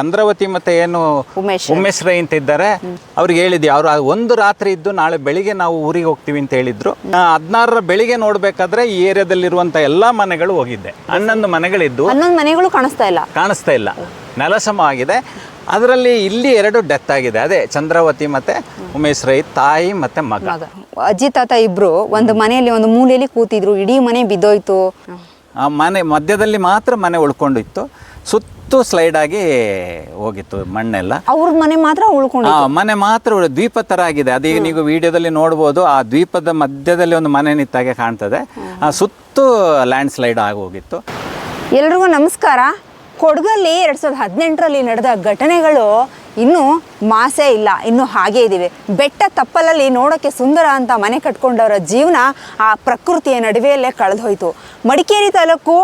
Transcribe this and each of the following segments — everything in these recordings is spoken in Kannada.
ಚಂದ್ರವತಿ ಮತ್ತೆ ಏನು ಉಮೇಶ್ ಉಮೇಶ್ ರೈ ಅಂತ ಇದ್ದಾರೆ. ಅವ್ರಿಗೆ ಹೇಳಿದ್ವಿ ಅವ್ರು ಒಂದು ರಾತ್ರಿ ಇದ್ದು ನಾಳೆ ಬೆಳಿಗ್ಗೆ ನಾವು ಊರಿಗೆ ಹೋಗ್ತೀವಿ ಅಂತ ಹೇಳಿದ್ರು. ಹದಿನಾರರ ಬೆಳಿಗ್ಗೆ ನೋಡ್ಬೇಕಾದ್ರೆ ಈ ಏರಿಯಾದಲ್ಲಿರುವಂತ ಎಲ್ಲಾ ಮನೆಗಳು ಹೋಗಿದ್ದೆ ಹನ್ನೊಂದು ಮನೆಗಳಿದ್ದು ಹನ್ನೊಂದು ಮನೆಗಳು ಕಾಣಿಸ್ತಾ ಇಲ್ಲ. ಕಾಣಿಸ್ತಾ ಇಲ್ಲ. ನೆಲಸಮ ಆಗಿದೆ. ಅದರಲ್ಲಿ ಇಲ್ಲಿ ಎರಡು ಡೆತ್ ಆಗಿದೆ. ಅದೇ ಚಂದ್ರವತಿ ಮತ್ತೆ ಉಮೇಶ್ ರೈ ತಾಯಿ ಮತ್ತೆ ಮಗ. ಮಗ. ಅಜ್ಜಿ ತಾತ ಇಬ್ರು ಒಂದು ಮನೆಯಲ್ಲಿ ಒಂದು ಮೂಲೆಯಲ್ಲಿ ಕೂತಿದ್ರು. ಇಡೀ ಮನೆ ಬಿದ್ದೋಯ್ತು. ಆ ಮನೆ ಮಧ್ಯದಲ್ಲಿ ಮಾತ್ರ ಮನೆ ಉಳ್ಕೊಂಡಿತ್ತು. ಸುತ್ತು ಸ್ಲೈಡ್ ಆಗಿ ಹೋಗಿತ್ತು ಮಣ್ಣೆಲ್ಲ. ಅವ್ರ ಮನೆ ಮಾತ್ರ ಉಳ್ಕೊಂಡು ಆ ಮನೆ ಮಾತ್ರ ಉಳಿ- ದ್ವೀಪ ತರ ಆಗಿದೆ ಅದೀಗ ನೀವು ವಿಡಿಯೋದಲ್ಲಿ ನೋಡ್ಬೋದು ಆ ದ್ವೀಪದ ಮಧ್ಯದಲ್ಲಿ ಒಂದು ಮನೆ ನಿಂತಾಗೆ ಕಾಣ್ತದೆ. ಆ ಸುತ್ತು ಲ್ಯಾಂಡ್ ಸ್ಲೈಡ್ ಆಗಿ ಹೋಗಿತ್ತು. ಎಲ್ರಿಗೂ ನಮಸ್ಕಾರ. ಕೊಡಗಲ್ಲಿ ಎರಡ್ ಸಾವಿರದ ಹದಿನೆಂಟರಲ್ಲಿ ನಡೆದ ಘಟನೆಗಳು ಇನ್ನೂ ಮಾಸೇ ಇಲ್ಲ ಇನ್ನು ಹಾಗೇ ಇದ್ದೀವಿ ಬೆಟ್ಟ ತಪ್ಪಲಲ್ಲಿ ನೋಡೋಕ್ಕೆ ಸುಂದರ ಅಂತ ಮನೆ ಕಟ್ಕೊಂಡವರ ಜೀವನ ಆ ಪ್ರಕೃತಿಯ ನಡುವೆಯಲ್ಲೇ ಕಳೆದು ಹೋಯಿತು ಮಡಿಕೇರಿ ತಾಲೂಕು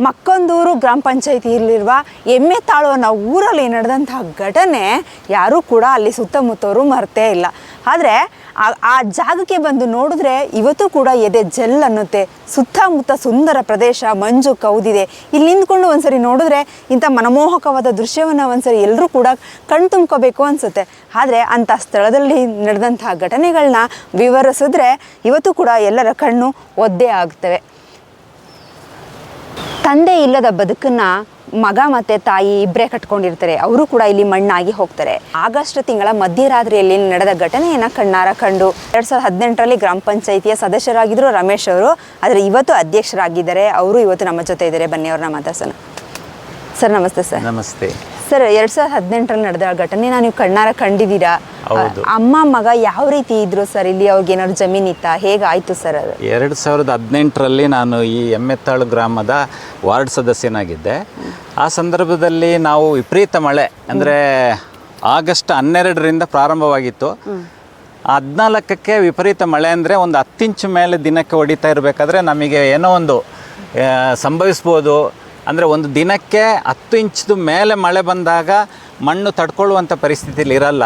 ಮಕ್ಕಂದೂರು ಗ್ರಾಮ ಪಂಚಾಯಿತಿಯಲ್ಲಿರುವ ಎಮ್ಮೆ ತಾಳು ಅನ್ನೋ ಊರಲ್ಲಿ ನಡೆದಂತಹ ಘಟನೆ ಯಾರೂ ಕೂಡ ಅಲ್ಲಿ ಸುತ್ತಮುತ್ತವರು ಮರ್ತೇ ಇಲ್ಲ. ಆದರೆ ಆ- ಜಾಗಕ್ಕೆ ಬಂದು ನೋಡಿದ್ರೆ ಇವತ್ತು ಕೂಡ ಎದೆ ಜಲ್ ಅನ್ನುತ್ತೆ. ಸುತ್ತಮುತ್ತ ಸುಂದರ ಪ್ರದೇಶ, ಮಂಜು ಕೌದಿದೆ. ಇಲ್ಲಿ ನಿಂತ್ಕೊಂಡು ಒಂದ್ಸರಿ ನೋಡಿದ್ರೆ ಇಂಥ ಮನಮೋಹಕವಾದ ದೃಶ್ಯವನ್ನು ಒಂದ್ಸರಿ ಎಲ್ಲರೂ ಕೂಡ ಕಣ್ ತುಂಬ್ಕೋಬೇಕು ಅನ್ಸುತ್ತೆ. ಆದರೆ ಅಂಥ ಸ್ಥಳದಲ್ಲಿ ನಡೆದಂತಹ ಘಟನೆಗಳನ್ನ ವಿವರಿಸಿದ್ರೆ ಇವತ್ತು ಕೂಡ ಎಲ್ಲರ ಕಣ್ಣು ಒದ್ದೆ ಆಗ್ತವೆ. ತಂದೆ ಇಲ್ಲದ ಬದುಕನ್ನ ಮಗ ಮತ್ತೆ ತಾಯಿ ಇಬ್ಬರೇ ಕಟ್ಕೊಂಡಿರ್ತಾರೆ. ಅವರು ಕೂಡ ಇಲ್ಲಿ ಮಣ್ಣಾಗಿ ಹೋಗ್ತಾರೆ. ಆಗಸ್ಟ್ ತಿಂಗಳ ಮಧ್ಯರಾತ್ರಿಯಲ್ಲಿ ನಡೆದ ಘಟನೆಯನ್ನ ಕಣ್ಣಾರ ಕಂಡು ಎರಡ್ ಸಾವಿರದ ಹದಿನೆಂಟರಲ್ಲಿ ಗ್ರಾಮ ಪಂಚಾಯಿತಿಯ ಸದಸ್ಯರಾಗಿದ್ರು ರಮೇಶ್ ಅವರು. ಆದರೆ ಇವತ್ತು ಅಧ್ಯಕ್ಷರಾಗಿದ್ದಾರೆ. ಅವರು ಇವತ್ತು ನಮ್ಮ ಜೊತೆ ಇದ್ದಾರೆ. ಬನ್ನಿ ಅವ್ರನ್ನ ಮಾತಾಡ್ಸೋಣ. ಸರ್, ನಮಸ್ತೆ ಸರ್. ನಮಸ್ತೆ. ಸರ್ ಎರಡ್ ಸಾವಿರದ ಹದಿನೆಂಟರಲ್ಲಿ ನಡೆದ ಘಟನೆ ನೀವು ಕಣ್ಣಾರ ಕಂಡಿದ್ದೀರಾ. ಅಮ್ಮ ಮಗ ಯಾವ ರೀತಿ ಇದ್ರು ಸರ್ ಇಲ್ಲಿ ಅವ್ರಿಗೆ ಏನಾದ್ರು ಜಮೀನ್ ಇತ್ತಾ? ಹೇಗಾಯ್ತು ಸರ್ ಅದು? ಎರಡು ಸಾವಿರದ ಹದಿನೆಂಟರಲ್ಲಿ ನಾನು ಈ ಎಮ್ಮೆತ್ತಾಳು ಗ್ರಾಮದ ವಾರ್ಡ್ ಸದಸ್ಯನಾಗಿದ್ದೆ. ಆ ಸಂದರ್ಭದಲ್ಲಿ ನಾವು ವಿಪರೀತ ಮಳೆ ಅಂದರೆ ಆಗಸ್ಟ್ ಹನ್ನೆರಡರಿಂದ ಪ್ರಾರಂಭವಾಗಿತ್ತು. ಹದಿನಾಲ್ಕಕ್ಕೆ ವಿಪರೀತ ಮಳೆ ಅಂದರೆ ಒಂದು ಹತ್ತಿಂಚು ಮೇಲೆ ದಿನಕ್ಕೆ ಹೊಡಿತಾ ಇರಬೇಕಾದ್ರೆ ನಮಗೆ ಏನೋ ಒಂದು ಸಂಭವಿಸ್ಬೋದು. ಅಂದರೆ ಒಂದು ದಿನಕ್ಕೆ ಹತ್ತು ಇಂಚ್ದು ಮೇಲೆ ಮಳೆ ಬಂದಾಗ ಮಣ್ಣು ತಡ್ಕೊಳ್ಳುವಂಥ ಪರಿಸ್ಥಿತಿಲಿ ಇರಲ್ಲ.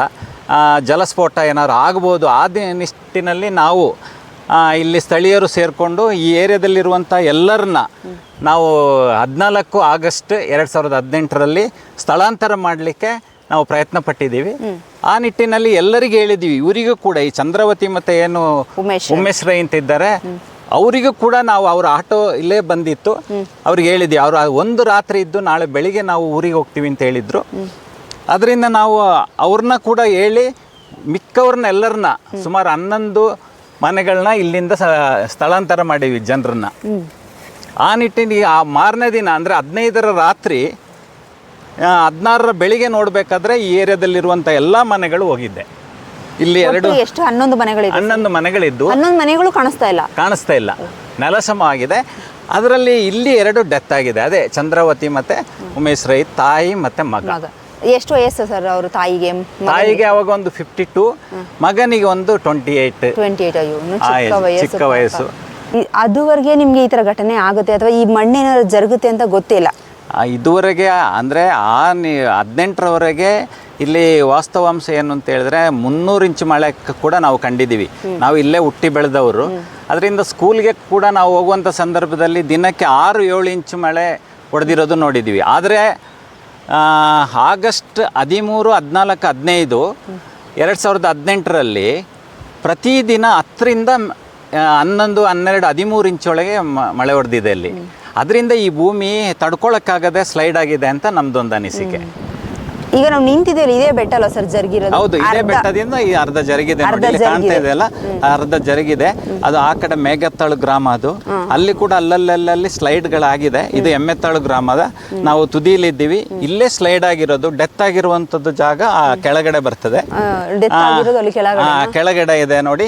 ಜಲಸ್ಫೋಟ ಏನಾದ್ರು ಆಗ್ಬೋದು ಆ ನಿಟ್ಟಿನಲ್ಲಿ ನಾವು ಇಲ್ಲಿ ಸ್ಥಳೀಯರು ಸೇರಿಕೊಂಡು ಈ ಏರಿಯಾದಲ್ಲಿರುವಂಥ ಎಲ್ಲರನ್ನ ನಾವು ಹದಿನಾಲ್ಕು ಆಗಸ್ಟ್ ಎರಡು ಸಾವಿರದ ಹದಿನೆಂಟರಲ್ಲಿ ಸ್ಥಳಾಂತರ ಮಾಡಲಿಕ್ಕೆ ನಾವು ಪ್ರಯತ್ನ ಪಟ್ಟಿದ್ದೀವಿ. ಆ ನಿಟ್ಟಿನಲ್ಲಿ ಎಲ್ಲರಿಗೆ ಹೇಳಿದ್ದೀವಿ ಇವರಿಗೂ ಕೂಡ ಈ ಚಂದ್ರವತಿ ಮತ್ತು ಏನು ಉಮೇಶ್ ಉಮೇಶ್ ರೈ ಅಂತ ಇದ್ದಾರೆ ಅವರಿಗೂ ಕೂಡ ನಾವು ಅವ್ರ ಆಟೋ ಇಲ್ಲೇ ಬಂದಿತ್ತು. ಅವ್ರಿಗೆ ಹೇಳಿದ್ವಿ ಅವ್ರು ಒಂದು ರಾತ್ರಿ ಇದ್ದು ನಾಳೆ ಬೆಳಿಗ್ಗೆ ನಾವು ಊರಿಗೆ ಹೋಗ್ತೀವಿ ಅಂತ ಹೇಳಿದ್ರು. ಅದರಿಂದ ನಾವು ಅವ್ರನ್ನ ಕೂಡ ಹೇಳಿ ಮಿಕ್ಕವ್ರನ್ನ ಎಲ್ಲರನ್ನ ಸುಮಾರು ಹನ್ನೊಂದು ಮನೆಗಳನ್ನ ಇಲ್ಲಿಂದ ಸ್ಥಳಾಂತರ ಮಾಡೀವಿ ಜನರನ್ನ. ಆ ನಿಟ್ಟಿನಲ್ಲಿ ಆ ಮಾರನೇ ದಿನ ಅಂದರೆ ಹದಿನೈದರ ರಾತ್ರಿ ಹದಿನಾರರ ಬೆಳಿಗ್ಗೆ ನೋಡಬೇಕಾದ್ರೆ ಈ ಏರಿಯಾದಲ್ಲಿರುವಂಥ ಎಲ್ಲ ಮನೆಗಳು ಹೋಗಿದ್ದೆ. ಇಲ್ಲಿ ಎರಡು ಎಷ್ಟು? ಹನ್ನೊಂದು ಮನೆಗಳಿದೆ ಹನ್ನೊಂದು ಮನೆಗಳಿದ್ದು ಹನ್ನೊಂದು ಮನೆಗಳು ಕಾಣಿಸ್ತಾ ಇಲ್ಲ. ಕಾಣಿಸ್ತಾ ಇಲ್ಲ. ನೆಲಸಮ ಆಗಿದೆ ಅದರಲ್ಲಿ ಇಲ್ಲಿ ಎರಡು ಡೆತ್ ಆಗಿದೆ. ಅದೇ ಚಂದ್ರವತಿ ಮತ್ತೆ ಉಮೇಶ್ ರೈ ತಾಯಿ ಮತ್ತೆ ಮಗ. ಎಷ್ಟು ವಯಸ್ಸು ಸರ್ ಅವರು ತಾಯಿಗೆ? ತಾಯಿಗೆ ಅವಾಗ ಒಂದು ಫಿಫ್ಟಿ ಟು ಮಗನಿಗೆ ಒಂದು ಟ್ವೆಂಟಿ ಏಯ್ಟ್ ಟ್ವೆಂಟಿ ಏಟ್ ಅಯ್ಯೋ ಚಿಕ್ಕ ವಯಸ್ಸು ಅದುವರೆಗೆ ನಿಮ್ಗೆ ಈ ತರ ಘಟನೆ ಆಗುತ್ತೆ ಅಥವಾ ಈ ಮಣ್ಣೇನಾದ್ರು ಜರುಗುತ್ತೆ ಅಂತ ಗೊತ್ತಿಲ್ಲ? ಇದುವರೆಗೆ ಅಂದರೆ ಆ ಹದಿನೆಂಟರವರೆಗೆ ಇಲ್ಲಿ ವಾಸ್ತವಾಂಶ ಏನು ಅಂತ ಹೇಳಿದ್ರೆ ಮುನ್ನೂರು ಇಂಚು ಮಳೆ ಕೂಡ ನಾವು ಕಂಡಿದ್ದೀವಿ. ನಾವು ಇಲ್ಲೇ ಹುಟ್ಟಿ ಬೆಳೆದವರು. ಅದರಿಂದ ಸ್ಕೂಲ್ಗೆ ಕೂಡ ನಾವು ಹೋಗುವಂಥ ಸಂದರ್ಭದಲ್ಲಿ ದಿನಕ್ಕೆ ಆರು ಏಳು ಇಂಚು ಮಳೆ ಹೊಡೆದಿರೋದು ನೋಡಿದ್ದೀವಿ. ಆದರೆ ಆಗಸ್ಟ್ ಹದಿಮೂರು ಹದಿನಾಲ್ಕು ಹದಿನೈದು ಎರಡು ಸಾವಿರದ ಹದಿನೆಂಟರಲ್ಲಿ ಪ್ರತಿದಿನ ಹತ್ತರಿಂದ ಹನ್ನೊಂದು ಹನ್ನೆರಡು ಹದಿಮೂರು ಇಂಚೊಳಗೆ ಒಳಗೆ ಮಳೆ ಹೊಡೆದಿದೆ ಅಲ್ಲಿ ಅದರಿಂದ ಈ ಭೂಮಿ ತಡ್ಕೊಳಕ್ಕಾಗದೆ ಸ್ಲೈಡ್ ಆಗಿದೆ ಅಂತ ನಮ್ದೊಂದು ಅನಿಸಿಕೆ. ಈಗ ನಾವು ನಿಂತಿದ್ದೇವೆ ಇದೇ ಬೆಟ್ಟ ಅಲ್ಲ ಸರ್ ಜರುಗಿರೋದು? ಹೌದು ಇದೇ ಬೆಟ್ಟದಿಂದ ಈ ಅರ್ಧ ಜರುಗಿದೆ. ನೋಡಿ, ಅರ್ಧ ಇಲ್ಲಿ ಕಾಣ್ತಾ ಇದೆ ಅಲ್ಲ? ಅರ್ಧ ಜರುಗಿದೆ. ಅದು ಆ ಕಡೆ ಮೇಘತ್ತಾಳು ಗ್ರಾಮ ಅದು. ಅಲ್ಲಿ ಕೂಡ ಅಲ್ಲಲ್ಲಲ್ಲಿ ಸ್ಲೈಡ್ಗಳಾಗಿದೆ. ಇದು ಎಮ್ಮೆತ್ತಾಳು ಗ್ರಾಮದ ನಾವು ತುದಿಲಿದ್ದೀವಿ ಇಲ್ಲೇ ಸ್ಲೈಡ್ ಆಗಿರೋದು. ಡೆತ್ ಆಗಿರುವಂತದ್ದು ಜಾಗ ಆ ಕೆಳಗಡೆ ಬರ್ತದೆ. ಕೆಳಗಡೆ ಇದೆ ನೋಡಿ.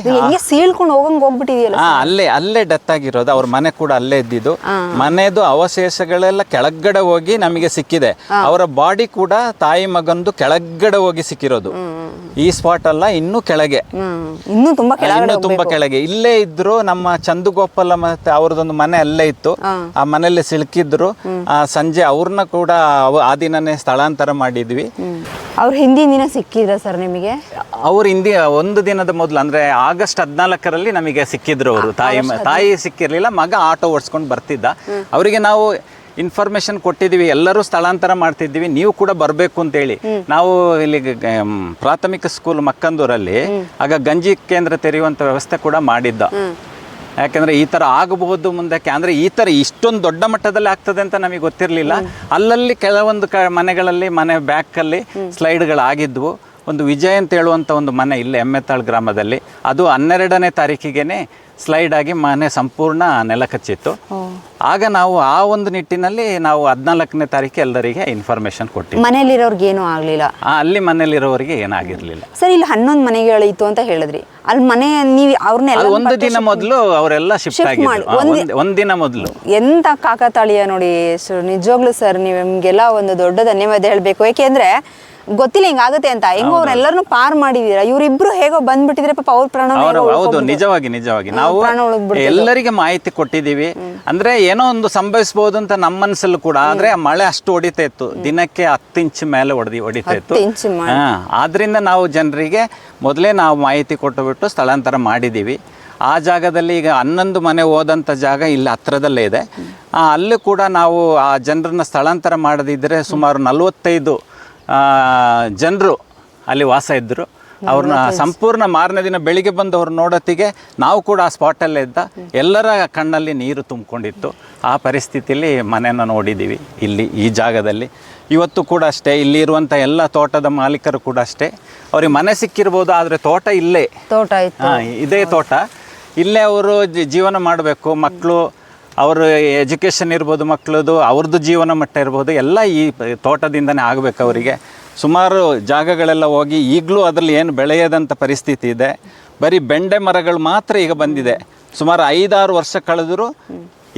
ಸೀಳ್ಕೊಂಡು ಹೋಗಂಗ್ ಹೋಗ್ಬಿಟ್ಟಿದೆಯಲ್ಲ ಅಲ್ಲೇ ಅಲ್ಲೇ ಡೆತ್ ಆಗಿರೋದು. ಅವ್ರ ಮನೆ ಕೂಡ ಅಲ್ಲೇ ಇದ್ದಿದ್ದು. ಮನೆದು ಅವಶೇಷಗಳೆಲ್ಲ ಕೆಳಗಡೆ ಹೋಗಿ ನಮಗೆ ಸಿಕ್ಕಿದೆ. ಅವರ ಬಾಡಿ ಕೂಡ ತಾಯಿ ಮಗಂದು ಕೆಳಗಡೆ ಹೋಗಿ ಸಿಕ್ಕಿರೋದು. ಈ ಸ್ಪಾಟ್ ಅಲ್ಲ ಇನ್ನೂ ಕೆಳಗೆ. ಇನ್ನೂ ತುಂಬಾ ಕೆಳಗಡೆ ಇನ್ನು ತುಂಬಾ ಕೆಳಗೆ. ಇಲ್ಲೇ ಇದ್ರು ನಮ್ಮ ಚಂದುಗೋಪಾಲ ಮತ್ತೆ ಅವ್ರದೊಂದು ಮನೆ ಅಲ್ಲೇ ಇತ್ತು. ಆ ಮನೆಯಲ್ಲಿ ಸಿಲುಕಿದ್ರು ಆ ಸಂಜೆ ಅವ್ರನ್ನ ಕೂಡ ಆ ದಿನನೇ ಸ್ಥಳಾಂತರ ಮಾಡಿದ್ವಿ. ಅವ್ರು ಹಿಂದಿನ ದಿನ ಸಿಕ್ಕಿದ್ರ ಸರ್ ನಿಮಗೆ? ಅವ್ರು ಹಿಂದಿ ಒಂದು ದಿನದ ಮೊದಲು ಅಂದ್ರೆ ಆಗಸ್ಟ್ ಹದಿನಾಲ್ಕರಲ್ಲಿ ನಮಗೆ ಸಿಕ್ಕಿದ್ರು ಅವರು. ತಾಯಿ ತಾಯಿ ಸಿಕ್ಕಿರ್ಲಿಲ್ಲ ಮಗ ಆಟೋ ಓಡಿಸ್ಕೊಂಡು ಬರ್ತಿದ್ದ. ಅವರಿಗೆ ನಾವು ಇನ್ಫಾರ್ಮೇಶನ್ ಕೊಟ್ಟಿದ್ದೀವಿ ಎಲ್ಲರೂ ಸ್ಥಳಾಂತರ ಮಾಡ್ತಿದ್ದೀವಿ ನೀವು ಕೂಡ ಬರಬೇಕು ಅಂತೇಳಿ. ನಾವು ಇಲ್ಲಿ ಪ್ರಾಥಮಿಕ ಸ್ಕೂಲ್ ಮಕ್ಕಂದೂರಲ್ಲಿ ಆಗ ಗಂಜಿ ಕೇಂದ್ರ ತೆರೆಯುವಂಥ ವ್ಯವಸ್ಥೆ ಕೂಡ ಮಾಡಿದ್ದ. ಯಾಕಂದ್ರೆ ಈ ಥರ ಆಗಬಹುದು ಮುಂದಕ್ಕೆ ಅಂದರೆ ಈ ಥರ ಇಷ್ಟೊಂದು ದೊಡ್ಡ ಮಟ್ಟದಲ್ಲಿ ಆಗ್ತದೆ ಅಂತ ನಮಗೆ ಗೊತ್ತಿರಲಿಲ್ಲ. ಅಲ್ಲಲ್ಲಿ ಕೆಲವೊಂದು ಕ ಮನೆಗಳಲ್ಲಿ ಮನೆ ಬ್ಯಾಕಲ್ಲಿ ಸ್ಲೈಡ್ಗಳಾಗಿದ್ವು ಒಂದು ವಿಜಯ್ ಅಂತ ಹೇಳುವಂಥ ಒಂದು ಮನೆ ಇಲ್ಲಿ ಎಮ್ಮೆತ್ತಾಳ್ ಗ್ರಾಮದಲ್ಲಿ. ಅದು ಹನ್ನೆರಡನೇ ತಾರೀಕಿಗೆ ಸ್ಲೈಡ್ ಆಗಿ ಮನೆ ಸಂಪೂರ್ಣ ನೆಲಕಚ್ಚಿತ್ತು ಆಗ ನಾವು ಆ ಒಂದು ನಿಟ್ಟಿನಲ್ಲಿ ನಾವು ಹದಿನಾಲ್ಕನೇ ತಾರೀಕು ಎಲ್ಲರಿಗೆ ಇನ್ಫಾರ್ಮೇಶನ್ ಕೊಟ್ಟಿವಿ ಮನೇಲಿರೋರ್ಗೆ ಏನೂ ಆಗಲಿಲ್ಲ ಅಲ್ಲಿ ಮನೆಯಲ್ಲಿರೋರಿಗೆ ಏನಾಗಿರಲಿಲ್ಲ. ಸರ್ ಇಲ್ಲಿ ಹನ್ನೊಂದು ಮನೆಗಳಿತ್ತು ಅಂತ ಹೇಳಿದ್ರಿ. ಅಲ್ಲಿ ಮನೆ ನೀವು ಅವ್ರನ್ನೆಲ್ಲ ಒಂದು ದಿನ ಮೊದಲು ಅವರೆಲ್ಲ ಶಿಫ್ಟ್ ಆಗಿ ಒಂದಿ- ಒಂದಿನ ಮೊದಲು. ಎಂತ ಕಾಕತಾಳೀಯ ನೋಡಿ ನಿಜವಾಗ್ಲು ನಿಜವಾಗ್ಲೂ ಸರ್ ನೀವು ನಿಮಗೆಲ್ಲ ಒಂದು ದೊಡ್ಡ ಧನ್ಯವಾದ ಹೇಳಬೇಕು. ಏಕೆಂದ್ರೆ ಗೊತ್ತಿಲ್ಲ ಹಿಂಗಾಗುತ್ತೆ ಅಂತ. ಹೆಂಗೋ ಅವ್ರೆಲ್ಲರನ್ನು ಪಾರ್ ಮಾಡಿದೀರ? ಇವರಿಬ್ರು ಹೇಗೋ ಬಂದ್ಬಿಟ್ಟಿದ್ರೆ ಪಾಪ ಅವ್ರ ಪ್ರಾಣ ಅವರು ಹೌದು ನಿಜವಾಗಿ ನಿಜವಾಗಿ. ನಾವು ಎಲ್ಲರಿಗೆ ಮಾಹಿತಿ ಕೊಟ್ಟಿದ್ದೀವಿ. ಅಂದ್ರೆ ಏನೋ ಒಂದು ಸಂಭವಿಸಬಹುದು ಅಂತ ನಮ್ಮ ಮನಸ್ಸಲ್ಲೂ ಕೂಡ. ಆದ್ರೆ ಮಳೆ ಅಷ್ಟು ಹೊಡಿತಾ ಇತ್ತು. ದಿನಕ್ಕೆ ಹತ್ತು ಇಂಚ್ ಮೇಲೆ ಹೊಡೆದಿ ಹೊಡಿತಾ ಇತ್ತು. ಆದ್ರಿಂದ ನಾವು ಜನರಿಗೆ ಮೊದಲೇ ನಾವು ಮಾಹಿತಿ ಕೊಟ್ಟುಬಿಟ್ಟು ಸ್ಥಳಾಂತರ ಮಾಡಿದ್ದೀವಿ. ಆ ಜಾಗದಲ್ಲಿ ಈಗ ಹನ್ನೊಂದು ಮನೆ ಹೋದಂಥ ಜಾಗ ಇಲ್ಲಿ ಹತ್ರದಲ್ಲೇ ಇದೆ. ಅಲ್ಲೂ ಕೂಡ ನಾವು ಆ ಜನರನ್ನ ಸ್ಥಳಾಂತರ ಮಾಡದಿದ್ದರೆ ಸುಮಾರು ನಲವತ್ತೈದು ಜನರು ಅಲ್ಲಿ ವಾಸ ಇದ್ದರು ಅವ್ರನ್ನ ಸಂಪೂರ್ಣ ಮಾರನೇ ದಿನ ಬೆಳಿಗ್ಗೆ ಬಂದು ಅವ್ರು ನೋಡೋತ್ತಿಗೆ ನಾವು ಕೂಡ ಆ ಸ್ಪಾಟಲ್ಲೇ ಇದ್ದ ಎಲ್ಲರ ಕಣ್ಣಲ್ಲಿ ನೀರು ತುಂಬಿಕೊಂಡಿತ್ತು. ಆ ಪರಿಸ್ಥಿತಿಯಲ್ಲಿ ಮನೆಯನ್ನು ನೋಡಿದ್ದೀವಿ ಇಲ್ಲಿ ಈ ಜಾಗದಲ್ಲಿ. ಇವತ್ತು ಕೂಡ ಅಷ್ಟೇ ಇಲ್ಲಿ ಇರುವಂಥ ಎಲ್ಲ ತೋಟದ ಮಾಲೀಕರು ಕೂಡ ಅಷ್ಟೇ. ಅವ್ರಿಗೆ ಮನೆ ಸಿಕ್ಕಿರ್ಬೋದು ಆದರೆ ತೋಟ ಇಲ್ಲೇ. ತೋಟ ಇದೆ ಹಾಂ ಇದೇ ತೋಟ. ಇಲ್ಲೇ ಅವರು ಜೀವನ ಮಾಡಬೇಕು ಮಕ್ಕಳು ಅವ್ರ ಎಜುಕೇಷನ್ ಇರ್ಬೋದು ಮಕ್ಕಳದು ಅವ್ರದ್ದು ಜೀವನ ಮಟ್ಟ ಇರ್ಬೋದು ಎಲ್ಲ ಈ ತೋಟದಿಂದನೇ ಆಗಬೇಕು ಅವರಿಗೆ. ಸುಮಾರು ಜಾಗಗಳೆಲ್ಲ ಹೋಗಿ ಈಗಲೂ ಅದರಲ್ಲಿ ಏನು ಬೆಳೆಯದಂಥ ಪರಿಸ್ಥಿತಿ ಇದೆ. ಬರೀ ಬೆಂಡೆ ಮರಗಳು ಮಾತ್ರ ಈಗ ಬಂದಿದೆ. ಸುಮಾರು ಐದಾರು ವರ್ಷ ಕಳೆದರೂ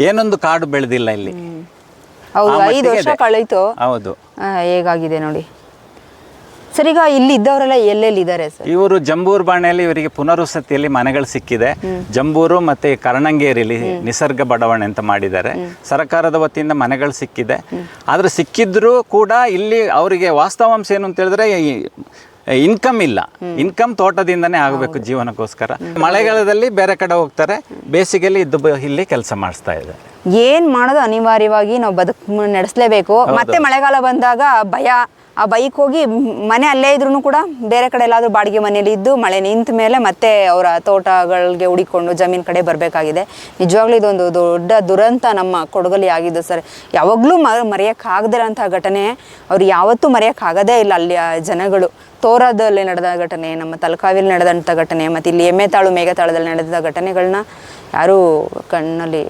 ಏನೊಂದು ಕಾಡು ಬೆಳೆದಿಲ್ಲ ಇಲ್ಲಿ. ಹೌದು ಐದು ವರ್ಷ. ಕಳೀತು. ಹೌದು. ಹೇಗಾಗಿದೆ ನೋಡಿ. ಸರ್ ಈಗ ಇಲ್ಲಿ ಇದ್ದವರೆಲ್ಲ ಎಲ್ಲೆಲ್ಲಿ ಇದ್ದಾರೆ ಸರ್? ಇವರು ಜಂಬೂರು ಬಾಣೆಯಲ್ಲಿ ಇವರಿಗೆ ಪುನರ್ವಸತಿಯಲ್ಲಿ ಮನೆಗಳು ಸಿಕ್ಕಿದೆ. ಜಂಬೂರು ಮತ್ತೆ ಕರಣಂಗೇರಿಲಿ ನಿಸರ್ಗ ಬಡಾವಣೆ ಅಂತ ಮಾಡಿದ್ದಾರೆ. ಸರ್ಕಾರದ ವತಿಯಿಂದ ಮನೆಗಳು ಸಿಕ್ಕಿದೆ. ಆದ್ರೆ ಸಿಕ್ಕಿದ್ರೂ ಕೂಡ ಇಲ್ಲಿ ಅವರಿಗೆ ವಾಸ್ತವಾಂಶ ಏನು ಅಂತ ಹೇಳಿದ್ರೆ ಇನ್ಕಮ್ ಇಲ್ಲ. ಇನ್ಕಮ್ ತೋಟದಿಂದನೇ ಆಗಬೇಕು ಜೀವನಕ್ಕೋಸ್ಕರ. ಮಳೆಗಾಲದಲ್ಲಿ ಬೇರೆ ಕಡೆ ಹೋಗ್ತಾರೆ ಬೇಸಿಗೆಯಲ್ಲಿ ಇದ್ದು ಇಲ್ಲಿ ಕೆಲಸ ಮಾಡಿಸ್ತಾ ಇದ್ದಾರೆ. ಏನ್ ಮಾಡೋದು ಅನಿವಾರ್ಯವಾಗಿ ನಾವು ಬದುಕು ನಡೆಸಲೇಬೇಕು. ಮತ್ತೆ ಮಳೆಗಾಲ ಬಂದಾಗ ಭಯ ಆ ಬೈಕ್ ಹೋಗಿ ಮನೆ ಅಲ್ಲೇ ಇದ್ರೂ ಕೂಡ ಬೇರೆ ಕಡೆ ಎಲ್ಲಾದರೂ ಬಾಡಿಗೆ ಮನೆಯಲ್ಲಿ ಇದ್ದು ಮಳೆ ನಿಂತ ಮೇಲೆ ಮತ್ತೆ ಅವರ ತೋಟಗಳಿಗೆ ಹುಡಿಕೊಂಡು ಜಮೀನ್ ಕಡೆ ಬರಬೇಕಾಗಿದೆ. ನಿಜವಾಗ್ಲೂ ಇದೊಂದು ದೊಡ್ಡ ದುರಂತ ನಮ್ಮ ಕೊಡಗಲ್ಲಿ ಆಗಿದ್ದು ಸರ್. ಯಾವಾಗಲೂ ಮ ಮರೆಯೋಕ್ಕಾಗದಿರೋಂಥ ಘಟನೆ ಅವ್ರು ಯಾವತ್ತೂ ಮರೆಯೋಕ್ಕಾಗೋದೇ ಇಲ್ಲ ಅಲ್ಲಿಯ ಜನಗಳು. ತೋರದಲ್ಲಿ ನಡೆದ ಘಟನೆ, ನಮ್ಮ ತಲಕಾವಿಲಿ ನಡೆದಂಥ ಘಟನೆ ಮತ್ತು ಇಲ್ಲಿ ಎಮ್ಮೆತಾಳು ಮೇಘತಾಳದಲ್ಲಿ ನಡೆದ ಘಟನೆಗಳನ್ನ ಯಾರೂ ಕಣ್ಣಲ್ಲಿ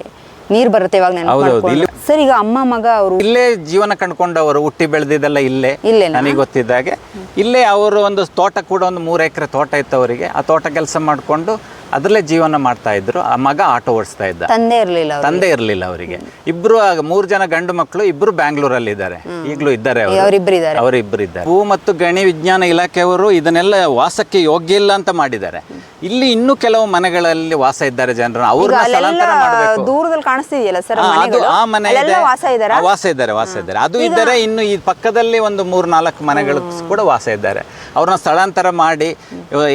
ನೀರು ಬರುತ್ತೆ ಇವಾಗ ನೆನಪು ಸರ್ ಈಗ ಅಮ್ಮ ಮಗ ಅವರು ಇಲ್ಲೇ ಜೀವನ ಕಂಡ್ಕೊಂಡವರು ಹುಟ್ಟಿ ಬೆಳೆದಿದ್ದೆಲ್ಲ ಇಲ್ಲೇ. ಇಲ್ಲೇ ನನಗೆ ಗೊತ್ತಿದ್ದಾಗೆ. ಇಲ್ಲೇ ಅವರು ಒಂದು ತೋಟ ಕೂಡ ಒಂದು ಮೂರು ಎಕರೆ ತೋಟ ಇತ್ತು ಅವರಿಗೆ. ಆ ತೋಟ ಕೆಲಸ ಮಾಡಿಕೊಂಡು ಅದರಲ್ಲೇ ಜೀವನ ಮಾಡ್ತಾ ಇದ್ರು. ಆ ಮಗ ಆಟೋ ಓಡಿಸ್ತಾ ಇದ್ದ. ತಂದೆ ಇರಲಿಲ್ಲ ತಂದೆ ಇರಲಿಲ್ಲ ಅವರಿಗೆ. ಇಬ್ರು ಮೂರ್ ಜನ ಗಂಡು ಮಕ್ಕಳು ಇಬ್ರು ಬ್ಯಾಂಗ್ಳೂರಲ್ಲಿ ಇದ್ದಾರೆ. ಈಗಲೂ ಇದ್ದಾರೆ ಅವರು. ಅವರಿಬ್ಬರು ಇದ್ದಾರೆ. ಇದ್ದಾರೆ. ಭೂ ಮತ್ತು ಗಣಿ ವಿಜ್ಞಾನ ಇಲಾಖೆಯವರು ಇದನ್ನೆಲ್ಲ ವಾಸಕ್ಕೆ ಯೋಗ್ಯ ಇಲ್ಲ ಅಂತ ಮಾಡಿದ್ದಾರೆ. ಇಲ್ಲಿ ಇನ್ನು ಕೆಲವು ಮನೆಗಳಲ್ಲಿ ವಾಸ ಇದ್ದಾರೆ ಜನರು. ಅವ್ರನ್ನ ಸ್ಥಳಾಂತರ ಮಾಡಬೇಕು. ದೂರದಲ್ಲಿ ಕಾಣಿಸ್ತಿದೆಯಲ್ಲ ಸರ್ ಆ, ಅದು ಮನೆಗಳು? ಆ ಮನೆ ಇದೆ. ವಾಸ ಇದಾರ ಆ, ವಾಸ ಇದ್ದಾರೆ ವಾಸ ಇದ್ದಾರೆ. ಅದು ಇದ್ದರೆ ಇನ್ನು ಈ ಪಕ್ಕದಲ್ಲಿ ಒಂದು ಮೂರು ನಾಲ್ಕು ಮನೆಗಳು ಕೂಡ ವಾಸ ಇದ್ದಾರೆ. ಅವ್ರನ್ನ ಸ್ಥಳಾಂತರ ಮಾಡಿ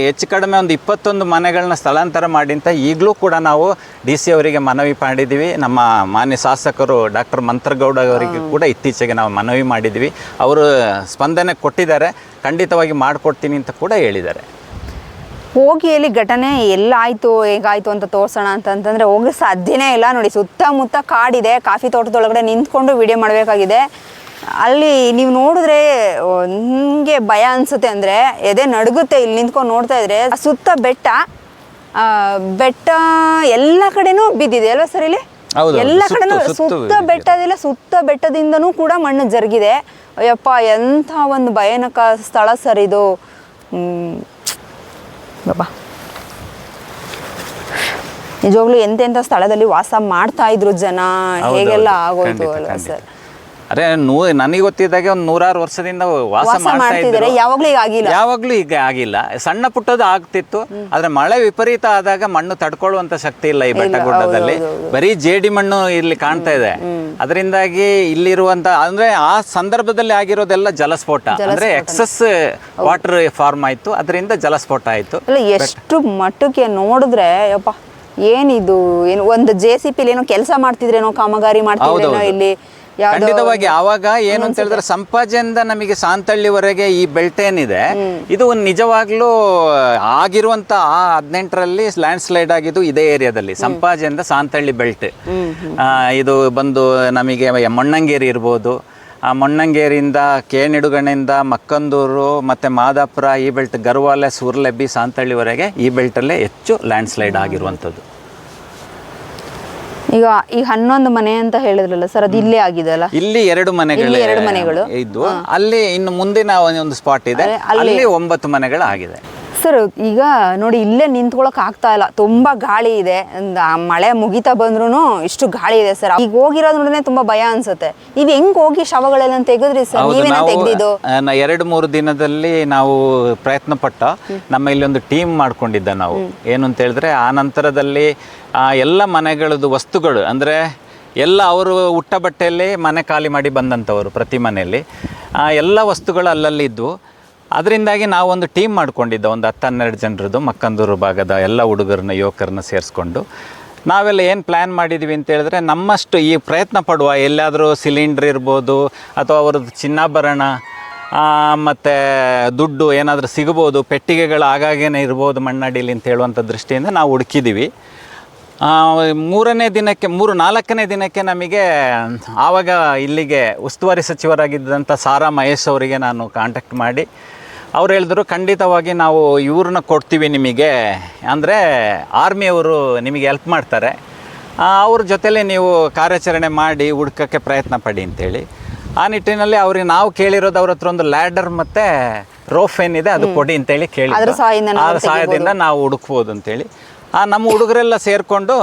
ಹೆಚ್ಚು ಕಡಿಮೆ ಒಂದು ಇಪ್ಪತ್ತೊಂದು ಮನೆಗಳನ್ನ ಸ್ಥಳಾಂತರ ಮಾಡಿ ಅಂತ ಈಗಲೂ ಕೂಡ ನಾವು ಡಿ ಸಿ ಅವರಿಗೆ ಮನವಿ ಮಾಡಿದ್ದೀವಿ. ನಮ್ಮ ಮಾನ್ಯ ಶಾಸಕರು ಡಾಕ್ಟರ್ ಮಂತ್ರಗೌಡ ಅವರಿಗೆ ಕೂಡ ಇತ್ತೀಚೆಗೆ ನಾವು ಮನವಿ ಮಾಡಿದ್ದೀವಿ. ಅವರು ಸ್ಪಂದನೆ ಕೊಟ್ಟಿದ್ದಾರೆ. ಖಂಡಿತವಾಗಿ ಮಾಡಿಕೊಡ್ತೀನಿ ಅಂತ ಕೂಡ ಹೇಳಿದ್ದಾರೆ. ಹೋಗಿ ಅಲ್ಲಿ ಘಟನೆ ಎಲ್ಲಾಯ್ತು ಹೇಗಾಯ್ತು ಅಂತ ತೋರ್ಸೋಣ ಅಂತಂದ್ರೆ ಹೋಗಿ ಸಾಧ್ಯನೇ ಇಲ್ಲ ನೋಡಿ. ಸುತ್ತಮುತ್ತ ಕಾಡಿದೆ ಕಾಫಿ ತೋಟದೊಳಗಡೆ ನಿಂತ್ಕೊಂಡು ವಿಡಿಯೋ ಮಾಡಬೇಕಾಗಿದೆ. ಅಲ್ಲಿ ನೀವು ನೋಡಿದ್ರೆ ನಿಮಗೆ ಭಯ ಅನ್ಸುತ್ತೆ ಅಂದರೆ ಎದೆ ನಡುಗುತ್ತೆ. ಇಲ್ಲಿ ನಿಂತ್ಕೊಂಡು ನೋಡ್ತಾ ಇದ್ರೆ ಸುತ್ತ ಬೆಟ್ಟ. ಬೆಟ್ಟ ಎಲ್ಲ ಕಡೆನೂ ಬಿದ್ದಿದೆ ಅಲ್ವಾ ಸರ್ ಇಲ್ಲಿ ಎಲ್ಲ ಕಡೆನೂ ಸುತ್ತ ಬೆಟ್ಟದಿಲ್ಲ ಸುತ್ತ ಬೆಟ್ಟದಿಂದನೂ ಕೂಡ ಮಣ್ಣು ಜರುಗಿದೆ ಅಯ್ಯಪ್ಪ ಎಂಥ ಒಂದು ಭಯಾನಕ ಸ್ಥಳ ಸರ್ ಇದು ಹ್ಮ್. ಬಾಬಾ ನಿಜವಾಗ್ಲೂ ಎಂತೆಂಥ ಸ್ಥಳದಲ್ಲಿ ವಾಸ ಮಾಡ್ತಾ ಇದ್ರು ಜನ ಹೇಗೆಲ್ಲ. ಆಗೋಯ್ತು ಅಲ್ವಾ. ಸರ್ ಅರೆ ನೂ ನನಗೆ ಗೊತ್ತಿದ್ದಾಗೆ ಒಂದು ನೂರಾರು ವರ್ಷದಿಂದ ವಾಸ ಮಾಡ್ತಾ ಇದ್ರು. ಯಾವಾಗ್ಲೂ ಈಗ ಆಗಿಲ್ಲ? ಯಾವಾಗಲೂ ಈಗ ಆಗಿಲ್ಲ. ಸಣ್ಣ ಪುಟ್ಟದು ಆಗ್ತಿತ್ತು. ಆದ್ರೆ ಮಳೆ ವಿಪರೀತ ಆದಾಗ ಮಣ್ಣು ತಡ್ಕೊಳ್ಳುವಂತ ಶಕ್ತಿ ಇಲ್ಲ ಈ ಬೆಟ್ಟ ಗುಡ್ಡದಲ್ಲಿ ಬರೀ ಜೇಡಿ ಮಣ್ಣು ಇಲ್ಲಿ ಕಾಣ್ತಾ ಇದೆ. ಅದರಿಂದಾಗಿ ಇಲ್ಲಿರುವಂತ ಅಂದ್ರೆ ಆ ಸಂದರ್ಭದಲ್ಲಿ ಆಗಿರೋದೆಲ್ಲ ಜಲಸ್ಫೋಟ. ಅಂದ್ರೆ ಎಕ್ಸಸ್ ವಾಟರ್ ಫಾರ್ಮ್ ಆಯ್ತು. ಅದರಿಂದ ಜಲಸ್ಫೋಟ ಆಯ್ತು. ಎಷ್ಟು ಮಟ್ಟಕ್ಕೆ ನೋಡಿದ್ರೆ ಯಪ್ಪ ಏನಿದು ಏನು ಒಂದು ಜೆ ಸಿ ಪಿಲಿ ಏನೋ ಕೆಲಸ ಮಾಡ್ತಿದ್ರೇನೋ ಕಾಮಗಾರಿ ಮಾಡ್ತಿದ್ರೇನೋ. ಇಲ್ಲಿ? ಖಂಡಿತವಾಗಿ ಆವಾಗ ಏನು ಅಂತ ಹೇಳಿದ್ರೆ ಸಂಪಾಜೆಯಿಂದ ನಮಗೆ ಸಾಂತಳ್ಳಿವರೆಗೆ ಈ ಬೆಲ್ಟ್ ಏನಿದೆ ಇದು ಒಂದು ನಿಜವಾಗ್ಲೂ ಆಗಿರುವಂತ ಆ ಹದಿನೆಂಟರಲ್ಲಿ ಲ್ಯಾಂಡ್ ಸ್ಲೈಡ್ ಆಗಿದ್ದು ಇದೇ ಏರಿಯಾದಲ್ಲಿ ಸಂಪಾಜೆಯಿಂದ ಸಾಂತಳ್ಳಿ ಬೆಲ್ಟ್ ಇದು ಬಂದು ನಮಗೆ ಮೊಣ್ಣಂಗೇರಿ ಇರ್ಬೋದು. ಆ ಮೊಣ್ಣಂಗೇರಿಯಿಂದ ಕೇಣಿಡುಗಣೆಯಿಂದ ಮಕ್ಕಂದೂರು ಮತ್ತು ಮಾದಾಪುರ ಈ ಬೆಲ್ಟ್ ಗರ್ವಾಲೆ ಸೂರ್ಲೆಬ್ಬಿ ಸಾಂತಳ್ಳಿವರೆಗೆ ಈ ಬೆಲ್ಟಲ್ಲೇ ಹೆಚ್ಚು ಲ್ಯಾಂಡ್ ಸ್ಲೈಡ್ ಆಗಿರುವಂಥದ್ದು. ಈಗ ಈಗ ಹನ್ನೊಂದು ಮನೆ ಅಂತ ಹೇಳಿದ್ರಲ್ಲ ಸರ್ ಅದು ಇಲ್ಲೇ ಆಗಿದೆಲ್ಲ ಇಲ್ಲಿ ಎರಡು ಮನೆಗಳು ಇಲ್ಲಿ ಎರಡು ಮನೆಗಳು. ಇದ್ದು. ಅಲ್ಲಿ ಇನ್ನು ಮುಂದಿನ ಒಂದು ಸ್ಪಾಟ್ ಇದೆ. ಅಲ್ಲಿ ಒಂಬತ್ತು ಮನೆಗಳು ಆಗಿದೆ ಸರ್ ಈಗ ನೋಡಿ ಇಲ್ಲೇ ನಿಂತ್ಕೊಳಕ್ ಆಗ್ತಾ ಇಲ್ಲ. ತುಂಬಾ ಗಾಳಿ ಇದೆ. ಮಳೆ ಮುಗಿತಾ ಬಂದ್ರು ಇಷ್ಟು ಗಾಳಿ ಇದೆ ಸರ್. ಈಗ ಹೋಗಿರೋದ್ ನೋಡಿದ್ರೆ ತುಂಬಾ ಭಯ ಅನ್ಸುತ್ತೆ. ನೀವ್ ಹೆಂಗ್ ಹೋಗಿ ಶವಗಳೆಲ್ಲ ತೆಗೆದ್ರಿ ಸರ್? ನೀವೇನ ತೆಗ್ದಿದ್ದು? ಎರಡು ಮೂರು ದಿನದಲ್ಲಿ ನಾವು ಪ್ರಯತ್ನ ಪಟ್ಟ ನಮ್ಮ ಇಲ್ಲಿ ಒಂದು ಟೀಮ್ ಮಾಡ್ಕೊಂಡಿದ್ದ ನಾವು. ಏನು ಅಂತ ಹೇಳಿದ್ರೆ ಆ ನಂತರದಲ್ಲಿ ಆ ಎಲ್ಲ ಮನೆಗಳದ್ದು ವಸ್ತುಗಳು ಅಂದ್ರೆ ಎಲ್ಲ ಅವರು ಹುಟ್ಟ ಬಟ್ಟೆಯಲ್ಲಿ ಮನೆ ಖಾಲಿ ಮಾಡಿ ಬಂದಂಥವರು ಪ್ರತಿ ಮನೆಯಲ್ಲಿ ಆ ಎಲ್ಲ ವಸ್ತುಗಳು ಅಲ್ಲಲ್ಲಿ ಇದ್ವು. ಅದರಿಂದಾಗಿ ನಾವು ಒಂದು ಟೀಮ್ ಮಾಡಿಕೊಂಡಿದ್ದ ಒಂದು ಹತ್ತು ಹನ್ನೆರಡು ಜನರದ್ದು, ಮಕ್ಕಂದೂರು ಭಾಗದ ಎಲ್ಲ ಹುಡುಗರನ್ನ, ಯುವಕರನ್ನ ಸೇರಿಸ್ಕೊಂಡು. ನಾವೆಲ್ಲ ಏನು ಪ್ಲ್ಯಾನ್ ಮಾಡಿದ್ವಿ ಅಂತ ಹೇಳಿದ್ರೆ ನಮ್ಮಷ್ಟು ಈ ಪ್ರಯತ್ನ ಪಡುವ. ಎಲ್ಲಾದರೂ ಸಿಲಿಂಡ್ರ್ ಇರ್ಬೋದು, ಅಥವಾ ಅವ್ರದ್ದು ಚಿನ್ನಾಭರಣ ಮತ್ತು ದುಡ್ಡು ಏನಾದರೂ ಸಿಗ್ಬೋದು, ಪೆಟ್ಟಿಗೆಗಳು ಆಗಾಗೇನೆ ಇರ್ಬೋದು ಮಣ್ಣಡಿಲಿ ಅಂತ ಹೇಳುವಂಥ ದೃಷ್ಟಿಯಿಂದ ನಾವು ಹುಡುಕಿದ್ದೀವಿ ಮೂರನೇ ದಿನಕ್ಕೆ, ಮೂರು, ನಾಲ್ಕನೇ ದಿನಕ್ಕೆ ನಮಗೆ ಆವಾಗ ಇಲ್ಲಿಗೆ ಉಸ್ತುವಾರಿ ಸಚಿವರಾಗಿದ್ದಂಥ ಸಾರಾ ಮಹೇಶ್ ಅವರಿಗೆ ನಾನು ಕಾಂಟ್ಯಾಕ್ಟ್ ಮಾಡಿ ಅವ್ರು ಹೇಳಿದ್ರು ಖಂಡಿತವಾಗಿ ನಾವು ಇವ್ರನ್ನ ಕೊಡ್ತೀವಿ ನಿಮಗೆ. ಅಂದರೆ ಆರ್ಮಿಯವರು ನಿಮಗೆ ಹೆಲ್ಪ್ ಮಾಡ್ತಾರೆ. ಅವ್ರ ಜೊತೆಲೇ ನೀವು ಕಾರ್ಯಾಚರಣೆ ಮಾಡಿ ಹುಡ್ಕೋಕ್ಕೆ ಪ್ರಯತ್ನ ಪಡಿ ಅಂತೇಳಿ. ಆ ನಿಟ್ಟಿನಲ್ಲಿ ಅವ್ರಿಗೆ ನಾವು ಕೇಳಿರೋದು ಅವ್ರ ಹತ್ರ ಒಂದು ಲ್ಯಾಡರ್ ಮತ್ತು ರೋಫ್ ಏನಿದೆ ಅದು ಕೊಡಿ ಅಂತೇಳಿ ಕೇಳಿ ಅದ್ರ ಸಹಾಯದಿಂದ ನಾವು ಆ ಸಹಾಯದಿಂದ ನಾವು ಹುಡುಕ್ಬೋದು ಅಂತೇಳಿ. ಆ ನಮ್ಮ ಹುಡುಗರೆಲ್ಲ ಸೇರಿಕೊಂಡು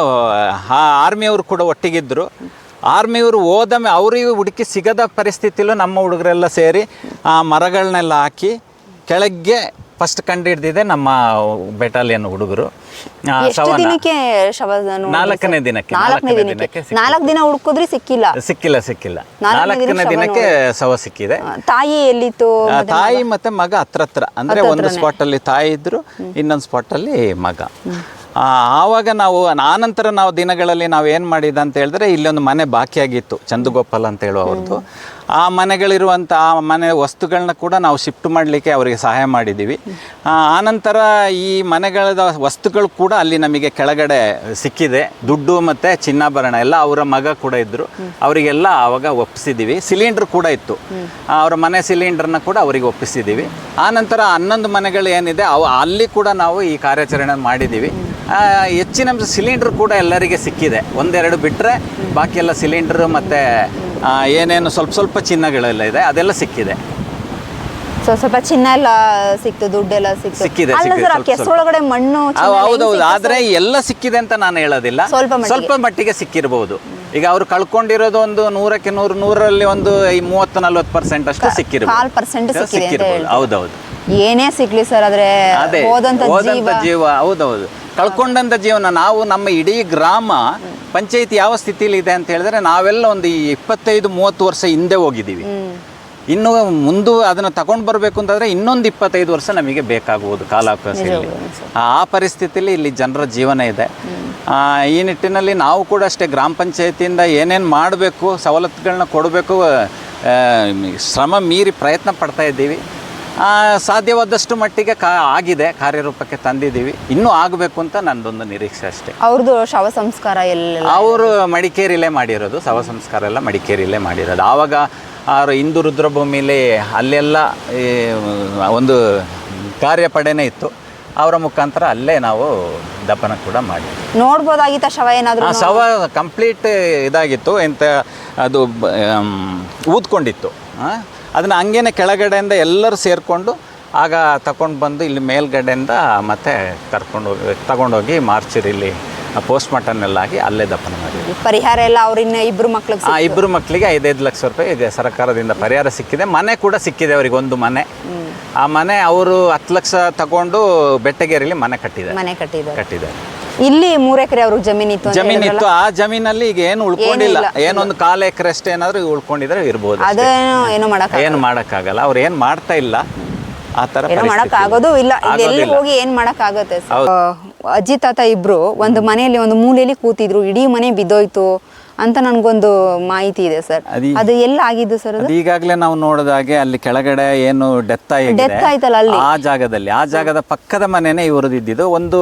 ಆ ಆರ್ಮಿಯವರು ಕೂಡ ಒಟ್ಟಿಗಿದ್ದರು ಆರ್ಮಿಯವರು ಹೋದ ಮೇ ಅವರಿಗೂ ಹುಡುಕಿ ಸಿಗದ ಪರಿಸ್ಥಿತಿಲೂ ನಮ್ಮ ಹುಡುಗರೆಲ್ಲ ಸೇರಿ ಆ ಮರಗಳನ್ನೆಲ್ಲ ಹಾಕಿ ಕೆಳಗೆ ಫಸ್ಟ್ ಕಂಡಿಡ್ದಿದೆ ನಮ್ಮ ಬೆಟಾಲಿಯನ್ ಹುಡುಗರು. ನಾಲ್ಕನೇ ದಿನಕ್ಕೆ ನಾಲ್ಕನೇ ದಿನಕ್ಕೆ. ನಾಲ್ಕು ದಿನ ಹುಡುಕಿದ್ರೆ ಸಿಕ್ಕಿಲ್ಲ. ಸಿಕ್ಕಿಲ್ಲ ಸಿಕ್ಕಿಲ್ಲ. ನಾಲ್ಕನೇ ದಿನ ದಿನಕ್ಕೆ ಶವ ಸಿಕ್ಕಿದೆ. ತಾಯಿ ಎಲ್ಲಿತ್ತು? ತಾಯಿ ಮತ್ತೆ ಮಗ ಹತ್ರ ಹತ್ರ. ಅಂದ್ರೆ ಒಂದು ಸ್ಪಾಟ್ ಅಲ್ಲಿ ತಾಯಿ ಇದ್ರು ಇನ್ನೊಂದು ಸ್ಪಾಟ್ ಅಲ್ಲಿ ಮಗ. ಆವಾಗ ನಾವು ಆನಂತರ ನಾವು ದಿನಗಳಲ್ಲಿ ನಾವು ಏನು ಮಾಡಿದ ಅಂತ ಹೇಳಿದ್ರೆ ಇಲ್ಲೊಂದು ಮನೆ ಬಾಕಿಯಾಗಿತ್ತು ಚಂದ್ರಗೋಪಾಲ್ ಅಂತ ಹೇಳುವವ್ರದ್ದು ಆ ಮನೆಗಳಿರುವಂಥ ಆ ಮನೆ ವಸ್ತುಗಳನ್ನ ಕೂಡ ನಾವು ಶಿಫ್ಟ್ ಮಾಡಲಿಕ್ಕೆ ಅವರಿಗೆ ಸಹಾಯ ಮಾಡಿದ್ದೀವಿ. ಆನಂತರ ಈ ಮನೆಗಳ ವಸ್ತುಗಳು ಕೂಡ ಅಲ್ಲಿ ನಮಗೆ ಕೆಳಗಡೆ ಸಿಕ್ಕಿದೆ. ದುಡ್ಡು ಮತ್ತು ಚಿನ್ನಾಭರಣ ಎಲ್ಲ ಅವರ ಮಗ ಕೂಡ ಇದ್ದರು ಅವರಿಗೆಲ್ಲ ಆವಾಗ ಒಪ್ಪಿಸಿದ್ದೀವಿ. ಸಿಲಿಂಡ್ರ್ ಕೂಡ ಇತ್ತು. ಅವರ ಮನೆ ಸಿಲಿಂಡರ್ನ ಕೂಡ ಅವರಿಗೆ ಒಪ್ಪಿಸಿದ್ದೀವಿ. ಆನಂತರ ಹನ್ನೊಂದು ಮನೆಗಳು ಏನಿದೆ, ಅವು ಅಲ್ಲಿ ಕೂಡ ನಾವು ಈ ಕಾರ್ಯಾಚರಣೆ ಮಾಡಿದ್ದೀವಿ. ಹೆಚ್ಚಿನ ಸಿಲಿಂಡ್ರ್ ಕೂಡ ಎಲ್ಲರಿಗೆ ಸಿಕ್ಕಿದೆ. ಒಂದೆರಡು ಬಿಟ್ಟರೆ ಬಾಕಿ ಎಲ್ಲ ಸಿಲಿಂಡ್ರ್ ಮತ್ತು ಏನೇನು ಸ್ವಲ್ಪ ಸ್ವಲ್ಪ ಚಿನ್ನಗಳೆಲ್ಲ ಇದೆ ಅದೆಲ್ಲ ಸಿಕ್ಕಿದೆ. ಸೊ ಸ್ವಲ್ಪ ಚಿನ್ನ ಎಲ್ಲ ಸಿಕ್ತು ದುಡ್ಡೆಲ್ಲ ಸಿಕ್ತು. ಸಿಕ್ಕಿದೆ, ಅಲ್ಲ ಸಿಕ್ಕಿದೆ, ಸರ್ ಆ ಸ್ವಲ್ಪ ಕೆಸೊಳಗಡೆ ಮಣ್ಣು ಚಿನ್ನ ಎಲ್ಲ ಹೆಂಗ್ ಹೌದೌದು ಸಿಕ್ತು ಆದರೆ ಎಲ್ಲ ಸಿಕ್ಕಿದೆ ಅಂತ ನಾನು ಹೇಳೋದಿಲ್ಲ. ಸ್ವಲ್ಪ ಮಟ್ಟಿಗೆ. ಸ್ವಲ್ಪ ಮಟ್ಟಿಗೆ ಸಿಕ್ಕಿರ್ಬೋದು. ಈಗ ಅವ್ರು ಕಳ್ಕೊಂಡಿರೋದು ಒಂದು ನೂರಕ್ಕೆ ನೂರು ನೂರಲ್ಲಿ ಒಂದು ಈ ಮೂವತ್ತು ನಲ್ವತ್ತು ಪರ್ಸೆಂಟ್ ಅಷ್ಟು ಸಿಕ್ಕಿರಬಹುದು ಕಾಲ್ percent ಸಿಕ್ಕಿದೆ ಅಂತ ಸಿಕ್ಕಿರ್ಬೋದು ಹೇಳ್ತಾರೆ. ಹೌದೌದು. ಏನೇ ಸಿಗ್ಲಿ ಸರ್ ಆದ್ರೆ ಅದೇ ಹೋದಂತ ಹೋದಂತ ಜೀವ. ಜೀವ ಹೌದೌದು. ಕಳ್ಕೊಂಡಂತ ಜೀವನ ನಾವು ನಮ್ಮ ಇಡೀ ಗ್ರಾಮ ಪಂಚಾಯತಿ ಯಾವ ಸ್ಥಿತಿಯಲ್ಲಿ ಇದೆ ಅಂತ ಹೇಳಿದ್ರೆ ನಾವೆಲ್ಲ ಒಂದು ಇಪ್ಪತ್ತೈದು ಮೂವತ್ತು ವರ್ಷ ಹಿಂದೆ ಹೋಗಿದ್ದೀವಿ. ಇನ್ನು ಮುಂದೆ ಅದನ್ನು ತಗೊಂಡು ಬರಬೇಕು ಅಂತಂದ್ರೆ ಇನ್ನೊಂದು ಇಪ್ಪತ್ತೈದು ವರ್ಷ ನಮಗೆ ಬೇಕಾಗುವುದು ಕಾಲಾವಕಾಶದಲ್ಲಿ. ಆ ಪರಿಸ್ಥಿತಿಯಲ್ಲಿ ಇಲ್ಲಿ ಜನರ ಜೀವನ ಇದೆ. ಈ ನಿಟ್ಟಿನಲ್ಲಿ ನಾವು ಕೂಡ ಅಷ್ಟೇ ಗ್ರಾಮ ಪಂಚಾಯತಿಯಿಂದ ಏನೇನು ಮಾಡಬೇಕು ಸವಲತ್ತುಗಳನ್ನ ಕೊಡಬೇಕು ಶ್ರಮ ಮೀರಿ ಪ್ರಯತ್ನ ಪಡ್ತಾ ಇದ್ದೀವಿ. ಸಾಧ್ಯವಾದಷ್ಟು ಮಟ್ಟಿಗೆ ಕಾ ಆಗಿದೆ ಕಾರ್ಯರೂಪಕ್ಕೆ ತಂದಿದ್ದೀವಿ. ಇನ್ನೂ ಆಗಬೇಕು ಅಂತ ನಂದೊಂದು ನಿರೀಕ್ಷೆ ಅಷ್ಟೇ. ಅವ್ರದ್ದು ಶವ ಸಂಸ್ಕಾರ ಎಲ್ಲ ಅವರು ಮಡಿಕೇರಿಲೇ ಮಾಡಿರೋದು ಶವ ಸಂಸ್ಕಾರ ಎಲ್ಲ ಮಡಿಕೇರಿಲೇ ಮಾಡಿರೋದು. ಆವಾಗ ಅವರು ಹಿಂದೂ ರುದ್ರಭೂಮಿಲಿ ಅಲ್ಲೆಲ್ಲ ಒಂದು ಕಾರ್ಯಪಡೆನೇ ಇತ್ತು. ಅವರ ಮುಖಾಂತರ ಅಲ್ಲೇ ನಾವು ದಪನ ಕೂಡ ಮಾಡಿ ನೋಡ್ಬೋದಾಗಿತ್ತ ಶವ ಏನಾದರೂ ಆ ಶವ ಕಂಪ್ಲೀಟ್ ಇದಾಗಿತ್ತು ಎಂತ ಅದು ಊದ್ಕೊಂಡಿತ್ತು. ಅದನ್ನ ಹಂಗೇನೆ ಕೆಳಗಡೆಯಿಂದ ಎಲ್ಲರೂ ಸೇರಿಕೊಂಡು ಆಗ ತಗೊಂಡು ಬಂದು ಇಲ್ಲಿ ಮೇಲ್ಗಡೆಯಿಂದ ಮತ್ತೆ ಕರ್ಕೊಂಡು ಹೋಗಿ ತಗೊಂಡೋಗಿ ಮಾರ್ಚರಿಲಿ ಪೋಸ್ಟ್ ಮಾರ್ಟಮ್ ಎಲ್ಲ ಆಗಿ ಅಲ್ಲೇ ದಪ್ಪನ ಮಾಡಿದ್ವಿ. ಪರಿಹಾರ ಎಲ್ಲ ಅವರಿನ್ನ ಇಬ್ಬರು ಮಕ್ಳಿಗೆ ಆ ಇಬ್ಬರು ಮಕ್ಕಳಿಗೆ ಐದೈದು ಲಕ್ಷ ರೂಪಾಯಿ ಇದೆ ಸರ್ಕಾರದಿಂದ ಪರಿಹಾರ ಸಿಕ್ಕಿದೆ. ಮನೆ ಕೂಡ ಸಿಕ್ಕಿದೆ ಅವರಿಗೆ ಒಂದು ಮನೆ. ಆ ಮನೆ ಅವರು ಹತ್ತು ಲಕ್ಷ ತಗೊಂಡು ಬೆಟ್ಟಗೇರಿಲಿ ಮನೆ ಕಟ್ಟಿದ್ದಾರೆ. ಮನೆ ಕಟ್ಟಿದ್ದಾರೆ. ಕಟ್ಟಿದ್ದಾರೆ. ಇಲ್ಲಿ ಮೂರ್ ಎಕರೆ ಅವ್ರಿಗೆ ಜಮೀನ್ ಇತ್ತು ಅಂತ ಜಮೀನ್ ಹೇಳಿದ್ರಲ್ಲ? ಇತ್ತು ಆ ಜಮೀನಲ್ಲಿ ಈಗ ಏನು ಉಳ್ಕೊಂಡಿಲ್ಲ. ಏನೊಂದು ಕಾಲ ಎಕರೆ ಅಷ್ಟೇ ಏನಾದ್ರು ಉಳ್ಕೊಂಡಿದ್ರೆ ಇರ್ಬೋದು ಅಷ್ಟೇ. ಅದೇನೋ ಏನೋ ಮಾಡಕ್ ಏನು ಮಾಡಕ್ಕಾಗಲ್ಲ ಅವ್ರು ಏನು ಮಾಡ್ತಾ ಇಲ್ಲ ಆ ತರ ಏನೋ ಮಾಡಕ್ ಪರಿಸ್ಥಿತಿ. ಆಗೋದು ಇಲ್ಲ ಇಲ್ಲಿ ಎಲ್ಲಿ ಆಗೋದಿಲ್ಲ. ಹೋಗಿ ಏನ್ ಮಾಡಕ್ ಆಗತ್ತೆ? ಅಜ್ಜಿ ತಾತ ಇಬ್ರು ಒಂದು ಮನೆಯಲ್ಲಿ ಒಂದು ಮೂಲೆಯಲ್ಲಿ ಕೂತಿದ್ರು ಇಡೀ ಮನೆ ಬಿದ್ದೋಯ್ತು ಅಂತ ನನಗೊಂದು ಮಾಹಿತಿ ಇದೆ ಸರ್. ಅದು- ಅದು ಎಲ್ಲ ಆಗಿದ್ದು ಸರ್ ಅದು? ಈಗಾಗಲೇ ನಾವು ನೋಡಿದಾಗೆ ಅಲ್ಲಿ ಕೆಳಗಡೆ ಏನು ಡೆತ್ Death ಆಯ್ತಲ್ಲ ಅಲ್ಲಿ. ಆ ಜಾಗದಲ್ಲಿ ಆ ಜಾಗದ ಪಕ್ಕದ ಮನೆನೇ ಇವ್ರದ್ದು ಇದ್ದಿದ್ದು ಒಂದು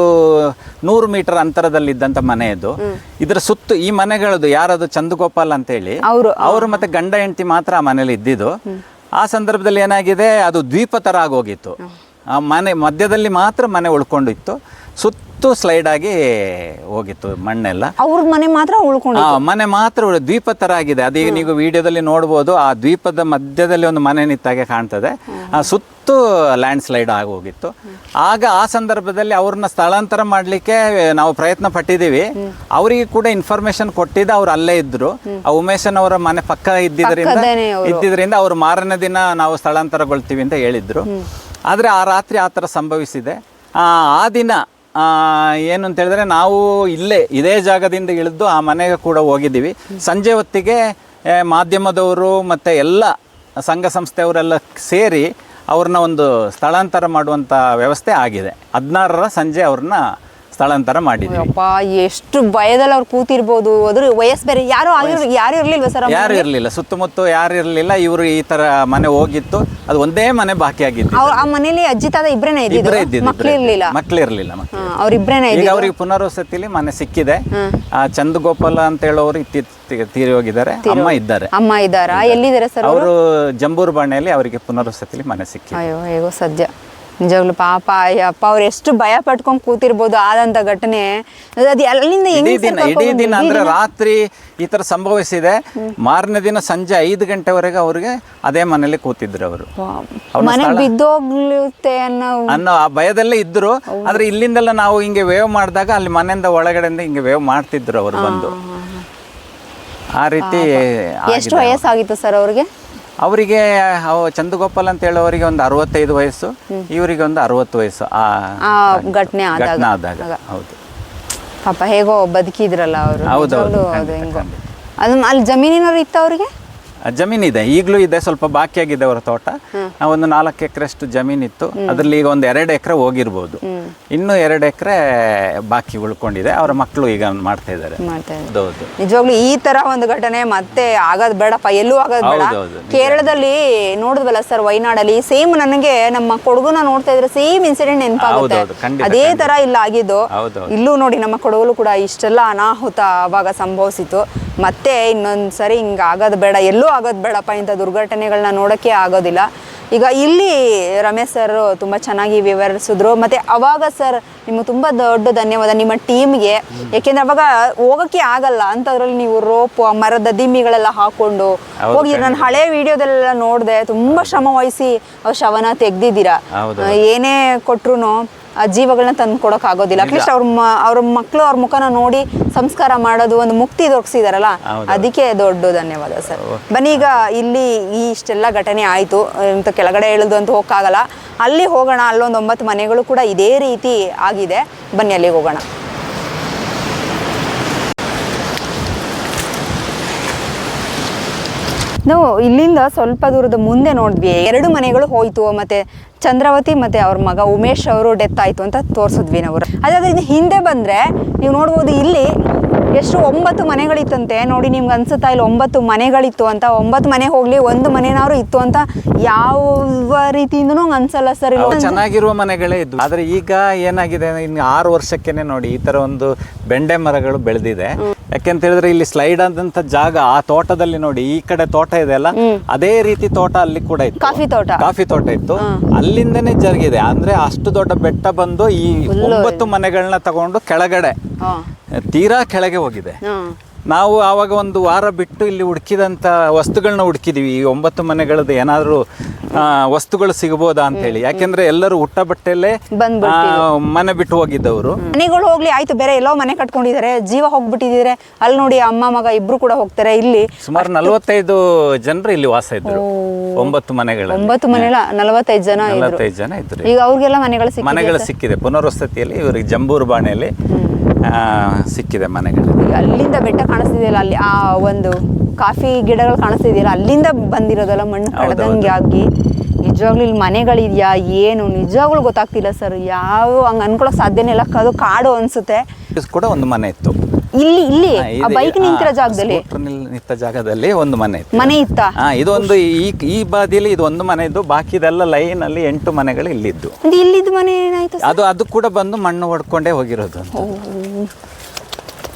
ನೂರು ಮೀಟರ್ ಅಂತರದಲ್ಲಿದ್ದಂತ ಮನೆ ಇದು. ಇದರ ಸುತ್ತು ಈ ಮನೆಗಳದು ಯಾರದು? ಚಂದಗೋಪಾಲ್ ಅಂತ ಹೇಳಿ ಅವರು. ಅವರು ಮತ್ತೆ ಗಂಡ ಹೆಂಡತಿ ಮಾತ್ರ ಆ ಮನೇಲಿ ಇದ್ದಿದ್ದು. ಆ ಸಂದರ್ಭದಲ್ಲಿ ಏನಾಗಿದೆ? ಅದು ದ್ವೀಪ ತರ ಆಗೋಗಿತ್ತು ಆ ಮನೆ ಮಧ್ಯದಲ್ಲಿ ಮಾತ್ರ ಮನೆ ಉಳ್ಕೊಂಡಿತ್ತು. ಸುತ್ತು ಸ್ಲೈಡ್ ಆಗಿ ಹೋಗಿತ್ತು ಮಣ್ಣೆಲ್ಲ. ಅವ್ರ ಮನೆ ಮಾತ್ರ ಉಳ್ಕೊಂಡು ಆ ಮನೆ ಮಾತ್ರ ಉಳಿ- ದ್ವೀಪ ತರ ಆಗಿದೆ ಅದೀಗ ನೀವು ವಿಡಿಯೋದಲ್ಲಿ ನೋಡ್ಬೋದು ಆ ದ್ವೀಪದ ಮಧ್ಯದಲ್ಲಿ ಒಂದು ಮನೆ ನಿಂತಾಗೆ ಕಾಣ್ತದೆ. ಆ ಸುತ್ತು ಲ್ಯಾಂಡ್ ಸ್ಲೈಡ್ ಆಗಿ ಹೋಗಿತ್ತು. ಆಗ ಆ ಸಂದರ್ಭದಲ್ಲಿ ಅವ್ರನ್ನ ಸ್ಥಳಾಂತರ ಮಾಡಲಿಕ್ಕೆ ನಾವು ಪ್ರಯತ್ನ ಪಟ್ಟಿದ್ದೀವಿ. ಅವರಿಗೆ ಕೂಡ ಇನ್ಫಾರ್ಮೇಶನ್ ಕೊಟ್ಟಿದ್ದ ಅವ್ರು ಅಲ್ಲೇ ಇದ್ರು. ಆ ಉಮೇಶನ್ ಅವರ ಮನೆ ಪಕ್ಕ ಪಕ್ಕದೇನೆ ಅವ್ರು. ಇದ್ದಿದ್ರಿಂದ ಅವ್ರು ಮಾರನೇ ದಿನ ನಾವು ಸ್ಥಳಾಂತರಗೊಳ್ತೀವಿ ಅಂತ ಹೇಳಿದ್ರು. ಆದರೆ ಆ ರಾತ್ರಿ ಆ ಥರ ಸಂಭವಿಸಿದೆ. ಆ ಆ ದಿನ ಏನು ಅಂತ ಹೇಳಿದ್ರೆ ನಾವು ಇಲ್ಲೇ, ಇದೇ ಜಾಗದಿಂದ ಇಳಿದು ಆ ಮನೆಗೆ ಕೂಡ ಹೋಗಿದ್ದೀವಿ. ಸಂಜೆ ಹೊತ್ತಿಗೆ ಮಾಧ್ಯಮದವರು ಮತ್ತು ಎಲ್ಲ ಸಂಘ ಸಂಸ್ಥೆಯವರೆಲ್ಲ ಸೇರಿ ಅವ್ರನ್ನ ಒಂದು ಸ್ಥಳಾಂತರ ಮಾಡುವಂಥ ವ್ಯವಸ್ಥೆ ಆಗಿದೆ. ಹದಿನಾರರ ಸಂಜೆ ಅವ್ರನ್ನ ಸ್ಥಳಾಂತರ ಮಾಡಿದ್ವಿ. ಅಪ್ಪ ಎಷ್ಟು ಭಯದಲ್ಲಿ ಅವ್ರು ಕೂತಿರ್ಬೋದು. ಅದ್ರ ವಯಸ್ಸು ಬೇರೆ ಯಾರು ಆಗಿರ್ ಯಾರು ಇರ್ಲಿಲ್ಲ ಸರ್ ಯಾರು ಇರಲಿಲ್ಲ. ಸುತ್ತಮುತ್ತ ಯಾರು ಇರಲಿಲ್ಲ. ಇವರು ಈ ತರ ಮನೆ ಹೋಗಿತ್ತು. ಅದು ಒಂದೇ ಮನೆ ಬಾಕಿ ಆಗಿತ್ತು ಅವ್ರ ಆ ಮನೇಲಿ ಅಜ್ಜಿ ತಾತ ಇಬ್ರೇನೆ ಇಬ್ಬರೇ ಇದ್ದಿದ್ದು ಇದ್ದಿದ್ದು. ಮಕ್ಳು ಇರ್ಲಿಲ್ಲ ಮಕ್ಳು ಇರಲಿಲ್ಲ. ಮಕ್ಳು ಅವ್ರಿಬ್ರೇನೆ ಈಗ ಅವರಿಗೆ ಪುನರ್ವಸತಿಲಿ ಮನೆ ಸಿಕ್ಕಿದೆ. ಆ ಚಂದಗೋಪಾಲ ಅಂತ ಹೇಳೋರು ಇತ್ತೀಚೆಗೆ ತೀರಿ ಹೋಗಿದ್ದಾರೆ. ಅಮ್ಮ ಇದ್ದಾರೆ. ಅಮ್ಮ ಇದ್ದಾರಾ? ಎಲ್ಲಿದ್ದಾರೆ ಸರ್ ಅವರು ಜಂಬೂರು ಬಾಣೆಯಲ್ಲಿ ಅವರಿಗೆ ಪುನರ್ವಸತಿಲಿ ಮನೆ ಸಿಕ್ಕಿದೆ. ಅಯ್ಯೋ ಹೇಗೋ ಸದ್ಯ. ನಿಜವಾಗ್ಲು ಪಾಪ ಅಯ್ಯಪ್ಪ ಅವ್ರು ಎಷ್ಟು ಭಯ ಪಟ್ಕೊಂಡ್ ಕೂತಿರ್ಬೋದು ಆದಂತ ಘಟನೆ. ಅದು ಅಲ್ಲಿಂದ ಇಡೀ ದಿನ ಇಡೀ ದಿನ ಅಂದ್ರೆ ರಾತ್ರಿ ಈ ತರ ಸಂಭವಿಸಿದೆ. ಮಾರನೇ ದಿನ ಸಂಜೆ ಐದು ಗಂಟೆವರೆಗೆ ಅವ್ರಿಗೆ ಅದೇ ಮನೇಲಿ ಕೂತಿದ್ರು ಅವರು. ಮನೆ ಬಿದ್ದೋಗ್ಲುತ್ತೆ ಅನ್ನೋ ಅನ್ನೋ ಆ ಭಯದಲ್ಲೇ ಇದ್ರು. ಆದ್ರೆ ಇಲ್ಲಿಂದೆಲ್ಲ ನಾವು ಹಿಂಗೆ ವೇವ್ ಮಾಡಿದಾಗ ಅಲ್ಲಿ ಮನೆಯಿಂದ ಒಳಗಡೆಯಿಂದ ಹಿಂಗೆ ವೇವ್ ಮಾಡ್ತಿದ್ರು ಅವರು ಬಂದು. ಆ ರೀತಿ ಎಷ್ಟು ವಯಸ್ಸಾಗಿತ್ತು ಸರ್ ಅವ್ರಿಗೆ? ಅವರಿಗೆ ಚಂದಗೋಪಾಲ್ ಅಂತ ಹೇಳೋರಿಗೆ ಒಂದು ಅರವತ್ತೈದು ವಯಸ್ಸು ಇವರಿಗೆ ಒಂದು ಅರವತ್ತು ವಯಸ್ಸು. ಆ ಘಟನೆ ಆದಾಗ. ಹೌದು. ಪಾಪ ಹೇಗೋ ಬದುಕಿದ್ರಲ್ಲ ಅವರು. ಹೌದು, ಅದು ಅಲ್ಲಿ ಜಮೀನಿನವ್ರು ಇತ್ತು ಅವ್ರಿಗೆ? ಜಮೀನಿದೆ ಈಗಲೂ ಇದೆ ಸ್ವಲ್ಪ ಬಾಕಿ ಆಗಿದೆ ಅವರ ತೋಟ. ಒಂದು ನಾಲ್ಕು ಎಕರೆಷ್ಟು ಜಮೀನಿತ್ತು ಅದರಲ್ಲಿ ಈಗ ಒಂದು ಎರಡು ಎಕರೆ ಹೋಗಿರ್ಬೋದು. ಇನ್ನು ಎರಡು ಎಕರೆ ಬಾಕಿ ಉಳ್ಕೊಂಡಿದೆ. ಅವರ ಮಕ್ಕಳು ಈಗ ಮಾಡ್ತಾ ಇದ್ದಾರೆ. ನಿಜವಾಗ್ಲೂ ಈ ತರ ಒಂದು ಘಟನೆ ಮತ್ತೆ ಆಗೋದ್ ಬೇಡಪ್ಪ ಎಲ್ಲೂ ಆಗೋದ್ ಬೇಡ. ಕೇರಳದಲ್ಲಿ ನೋಡಿದ್ವಲ್ಲ ಸರ್ ವೈನಾಡಲ್ಲಿ. ಸೇಮ್ ನನಗೆ ನಮ್ಮ ಕೊಡಗುನ ನೋಡ್ತಾ ಇದ್ರೆ ಸೇಮ್ ಇನ್ಸಿಡೆಂಟ್ ನೆನಪಾಗುತ್ತೆ. ಅದೇ ತರ ಇಲ್ಲ ಆಗಿದ್ದು. ಇಲ್ಲೂ ನೋಡಿ ನಮ್ಮ ಕೊಡಗಲು ಕೂಡ ಇಷ್ಟೆಲ್ಲ ಅನಾಹುತ ಅವಾಗ ಸಂಭವಿಸಿತು ಮತ್ತೆ ಇನ್ನೊಂದ್ ಸರಿ ಹಿಂಗ ಆಗೋದ್ ಬೇಡ. ಎಲ್ಲೂ ಆಗೋದ್ ಬೇಡಪ್ಪ ಇಂಥ ದುರ್ಘಟನೆಗಳನ್ನ ನೋಡಕ್ಕೆ ಆಗೋದಿಲ್ಲ. ಈಗ ಇಲ್ಲಿ ರಮೇಶ್ ಸರ್ ತುಂಬ ಚೆನ್ನಾಗಿ ವಿವರಿಸಿದ್ರು. ಮತ್ತೆ ಅವಾಗ ಸರ್ ನಿಮ್ಗೆ ತುಂಬ ದೊಡ್ಡ ಧನ್ಯವಾದ ನಿಮ್ಮ ಟೀಮ್ಗೆ. ಯಾಕೆಂದ್ರೆ ಅವಾಗ ಹೋಗಕ್ಕೆ ಆಗಲ್ಲ ಅಂತದ್ರಲ್ಲಿ ನೀವು ರೋಪ್ ಮರದ ದಿಮ್ಮಿಗಳೆಲ್ಲ ಹಾಕೊಂಡು ಹೋಗಿ ನಾನು ಹಳೆ ವಿಡಿಯೋದಲ್ಲೆಲ್ಲ ನೋಡಿದೆ ತುಂಬ ಶ್ರಮ ವಹಿಸಿ ಅವ್ರ ಶವನ ತೆಗ್ದಿದ್ದೀರಾ? ಏನೇ ಕೊಟ್ರು ಜೀವಗಳನ್ನ ತಂದು ಕೊಡಕ್ ಆಗೋದಿಲ್ಲ ಅಟ್ಲೀಸ್ಟ್ ಅವ್ರ ಅವ್ರ ಮಕ್ಕಳು ಅವ್ರ ಮುಖನ ನೋಡಿ ಸಂಸ್ಕಾರ ಮಾಡೋದು ಒಂದು ಮುಕ್ತಿ ದೊರಕಿಸಿದಾರಲ್ಲ? ಅದಕ್ಕೆ ದೊಡ್ಡ ಧನ್ಯವಾದ ಸರ್. ಬನ್ನಿ ಈಗ ಇಲ್ಲಿ ಈ ಇಷ್ಟೆಲ್ಲ ಘಟನೆ ಆಯ್ತು. ಅಂತ ಕೆಳಗಡೆ ಇಳಿದು ಅಂತ ಹೋಗಕ್ಕಾಗಲ್ಲ ಅಲ್ಲಿ ಹೋಗೋಣ ಅಲ್ಲೊಂದು ಒಂಬತ್ತು ಮನೆಗಳು ಕೂಡ ಇದೇ ರೀತಿ ಆಗಿದೆ. ಬನ್ನಿ ಅಲ್ಲಿಗೆ ಹೋಗೋಣ. ನಾವು ಇಲ್ಲಿಂದ ಸ್ವಲ್ಪ ದೂರದ ಮುಂದೆ ನೋಡಿದ್ವಿ. ಎರಡು ಮನೆಗಳು ಹೋಯ್ತು. ಮತ್ತೆ ಚಂದ್ರಾವತಿ ಮತ್ತೆ ಅವ್ರ ಮಗ ಉಮೇಶ್ ಅವರು ಡೆತ್ ಆಯ್ತು ಅಂತ ತೋರಿಸಿದ್ವಿ ನಾವು. ಅದಾದ್ರಿಂದ ಹಿಂದೆ ಬಂದ್ರೆ ನೀವು ನೋಡ್ಬೋದು ಇಲ್ಲಿ ಎಷ್ಟು ಒಂಬತ್ತು ಮನೆಗಳಿತ್ತಂತೆ. ನೋಡಿ ನಿಮ್ಗೆ ಅನ್ಸುತ್ತಾ ಇಲ್ಲ ಒಂಬತ್ತು ಮನೆಗಳಿತ್ತು ಅಂತ. ಒಂಬತ್ತು ಮನೆ ಹೋಗ್ಲಿ ಒಂದು ಮನೆನಾದ್ರು ಇತ್ತು ಅಂತ ಯಾವ ರೀತಿಯಿಂದನೂ ಅನ್ಸಲ್ಲ ಸರ್ ಚೆನ್ನಾಗಿರುವ ಮನೆಗಳೇ ಇದ್ವು. ಆದ್ರೆ ಈಗ ಏನಾಗಿದೆ ಇನ್ನು ಆರು ವರ್ಷಕ್ಕೆನೆ ನೋಡಿ ಈ ತರ ಒಂದು ಬೆಂಡೆ ಮರಗಳು ಬೆಳೆದಿದೆ. ಯಾಕೆಂತ ಹೇಳಿದ್ರೆ ಇಲ್ಲಿ ಸ್ಲೈಡ್ ಆದಂತ ಜಾಗ ಆ ತೋಟದಲ್ಲಿ ನೋಡಿ ಈ ಕಡೆ ತೋಟ ಇದೆ ಅಲ್ಲ? ಅದೇ ರೀತಿ ತೋಟ ಅಲ್ಲಿ ಕೂಡ ಇತ್ತು. ಕಾಫಿ ತೋಟ. ಕಾಫಿ ತೋಟ ಇತ್ತು. ಅಲ್ಲಿಂದನೇ ಜರುಗಿದೆ. ಅಂದ್ರೆ ಅಷ್ಟು ದೊಡ್ಡ ಬೆಟ್ಟ ಬಂದು ಈ ಒಂಬತ್ತು ಮನೆಗಳನ್ನ ತಗೊಂಡು ಕೆಳಗಡೆ ತೀರಾ ಕೆಳಗೆ ಹೋಗಿದೆ. ನಾವು ಆವಾಗ ಒಂದು ವಾರ ಬಿಟ್ಟು ಇಲ್ಲಿ ಹುಡುಕಿದಂಥ ವಸ್ತುಗಳನ್ನ ಹುಡುಕಿದ್ವಿ. ಈ ಒಂಬತ್ತು ಮನೆಗಳದ್ದು ಏನಾದರೂ ವಸ್ತುಗಳು ಸಿಗಬಹುದಾ ಅಂತ ಹೇಳಿ. ಯಾಕೆಂದ್ರೆ ಎಲ್ಲರೂ ಹುಟ್ಟ ಬಟ್ಟೆಲ್ಲೇ. ಮನೆ ಬಿಟ್ಟು ಹೋಗಿದ್ದವರು. ಮನೆಗಳು ಹೋಗ್ಲಿ ಆಯ್ತು ಬೇರೆ ಎಲ್ಲೋ ಮನೆ ಕಟ್ಕೊಂಡಿದ್ದಾರೆ ಜೀವ ಹೋಗ್ಬಿಟ್ಟಿದ್ರೆ ಅಲ್ಲಿ ನೋಡಿ ಅಮ್ಮ ಮಗ ಇಬ್ರು ಕೂಡ ಹೋಗ್ತಾರೆ ಇಲ್ಲಿ. ಸುಮಾರು ನಲವತ್ತೈದು ಜನರು ಇಲ್ಲಿ ವಾಸ ಇದ್ರು. ಒಂಬತ್ತು ಮನೆಗಳು ಒಂಬತ್ತು ಮನೆಗಳ ನಲವತ್ತೈದು ಜನ ನಲ್ವತ್ತೈದು ಜನ ಇದ್ರು ಈಗ ಅವ್ರಿಗೆಲ್ಲ ಮನೆಗಳು ಮನೆಗಳು ಸಿಕ್ಕಿದೆ. ಪುನರ್ವಸತಿಯಲ್ಲಿ ಇವ್ರಿಗೆ ಜಂಬೂರು ಬಾಣೆಯಲ್ಲಿ ಸಿಕ್ಕಿದೆ ಮನೆಗಳು. ಅಲ್ಲಿಂದ ಬೆಟ್ಟ ಕಾಣಿಸ್ತಿದೆಯಲ್ಲ ಅಲ್ಲಿ ಆ ಒಂದು ಕಾಫಿ ಗಿಡಗಳು ಕಾಣಿಸ್ತಿದೆಯಲ್ಲ ಅಲ್ಲಿಂದ ಬಂದಿರೋದಲ್ಲ ಮಣ್ಣು ಕಡ್ದಂಗೆ ಆಗಿ ನಿಜವಾಗ್ಲೂ ಇಲ್ಲಿ ಮನೆಗಳಿದೆಯಾ ಏನು? ನಿಜವಾಗ್ಲೂ ಗೊತ್ತಾಗ್ತಿಲ್ಲ ಸರ್ ಯಾವ ಹಂಗೆ ಅನ್ಕೊಳಕ್ ಸಾಧ್ಯನೇ ಇಲ್ಲ ಅದು ಕಾಡು ಅನ್ಸುತ್ತೆ. ಕೂಡ ಒಂದು ಮನೆ ಇತ್ತು. ಇಲ್ಲಿ ಇಲ್ಲಿ ಆ ಬೈಕ್ ನಿಂತಿರೋ ಜಾಗದಲ್ಲಿ? ನಿಂತ ಜಾಗದಲ್ಲಿ ಒಂದು ಮನೆ ಇತ್ತು. ಮನೆ ಇತ್ತ? ಹಾ ಇದೊಂದು ಈ ಈ ಬಾದಿಯಲ್ಲಿ ಇದು ಒಂದು ಮನೆ ಇದ್ದು ಬಾಕಿದೆಲ್ಲ ಲೈನ್ ಅಲ್ಲಿ ಎಂಟು ಮನೆಗಳು ಇಲ್ಲಿದ್ದು. ಒಂದು ಇಲ್ಲಿದ್ದು ಮನೆ ಏನಾಯ್ತು ಅದು ಅದು ಕೂಡ ಬಂದು ಮಣ್ಣು ಹೊಡ್ಕೊಂಡೇ ಹೋಗಿರೋದು ಅಂತ.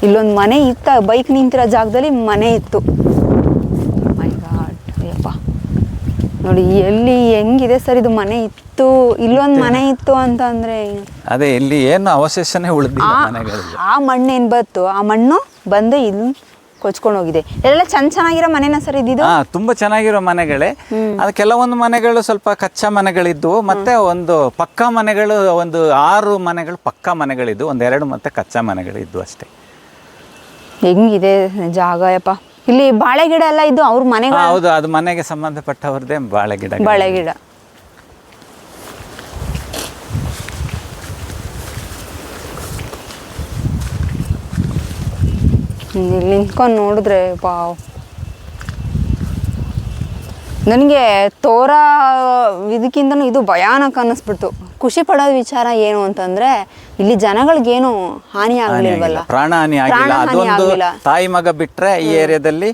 ಇಲ್ಲೊಂದು ಮನೆ ಇತ್ತ ಬೈಕ್ ನಿಂತಿರೋ ಜಾಗದಲ್ಲಿ ಮನೆ ಇತ್ತು. My god Ayyappa. ನೋಡಿ ಎಲ್ಲಿ ಹೆಂಗಿದೆ ಸರ್ ಇದು ಮನೆ ಇತ್ತು? ಇಲ್ಲೊಂದು ಮನೆ ಇತ್ತು ಅಂತ ಅಂದ್ರೆ ಅದೇ ಇಲ್ಲಿ ಏನು ಅವಶೇಷನೇ ಉಳಿದಿಲ್ಲ ಆ ಆ ಮಣ್ಣು ಏನ್ ಬತ್ತು ಆ ಮಣ್ಣು ಬಂದು ಇಲ್ಲಿ ಕೊಚ್ಕೊಂಡು ಹೋಗಿದೆ. ಎಲ್ಲ ಚೆನ್ನ ಚೆನ್ನಾಗಿರೋ ಮನೆನ ಸರ್ ಇದ್ದಿದ್ದು? ಹಾ ತುಂಬಾ ಚೆನ್ನಾಗಿರೋ ಮನೆಗಳೇ. ಅದು ಕೆಲವೊಂದು ಮನೆಗಳು ಸ್ವಲ್ಪ ಕಚ್ಚಾ ಮನೆಗಳಿದ್ವು ಮತ್ತೆ ಒಂದು ಪಕ್ಕಾ ಮನೆಗಳು ಒಂದು ಆರು ಮನೆಗಳು ಪಕ್ಕಾ ಮನೆಗಳಿದ್ವು ಒಂದೆರಡು ಮತ್ತೆ ಕಚ್ಚಾ ಮನೆಗಳಿದ್ವು ಅಷ್ಟೇ. ಹೆಂಗಿದೆ ಜಾಗ ಯಪ್ಪ. ಇಲ್ಲಿ ಬಾಳೆ ಗಿಡ ಎಲ್ಲ ಇದ್ದು ಅವ್ರ ಮನೆಗೆ ಹೌದು ಅದು ಮನೆಗೆ ಸಂಬಂಧಪಟ್ಟವ್ರದ್ದೇ ಬಾಳೆ ಗಿಡ ಬಾಳೆ ಗಿಡ ಇಲ್ಲಿ ನಿಂತ್ಕೊಂಡು ನೋಡಿದ್ರೆ ಪಾವ್. ನನಗೆ ತೋರ ಇದಕ್ಕಿಂತನೂ ಇದು ಭಯಾನಕ ಅನ್ನಿಸ್ಬಿಡ್ತು ಖುಷಿ ಪಡೋದ್ ವಿಚಾರ ಏನು ಅಂತಂದ್ರೆ ಇಲ್ಲಿ ಜನಗಳಿಗೇನು ಹಾನಿ ಆಗಲಿಲ್ವಲ್ಲ? ಪ್ರಾಣ ಹಾನಿ ಆಗಿಲ್ಲ. ಅದೊಂದು ಆಗ್ಲಿಲ್ಲ. ತಾಯಿ ಮಗ ಬಿಟ್ರೆ ಈ ಏರಿಯಾದಲ್ಲಿ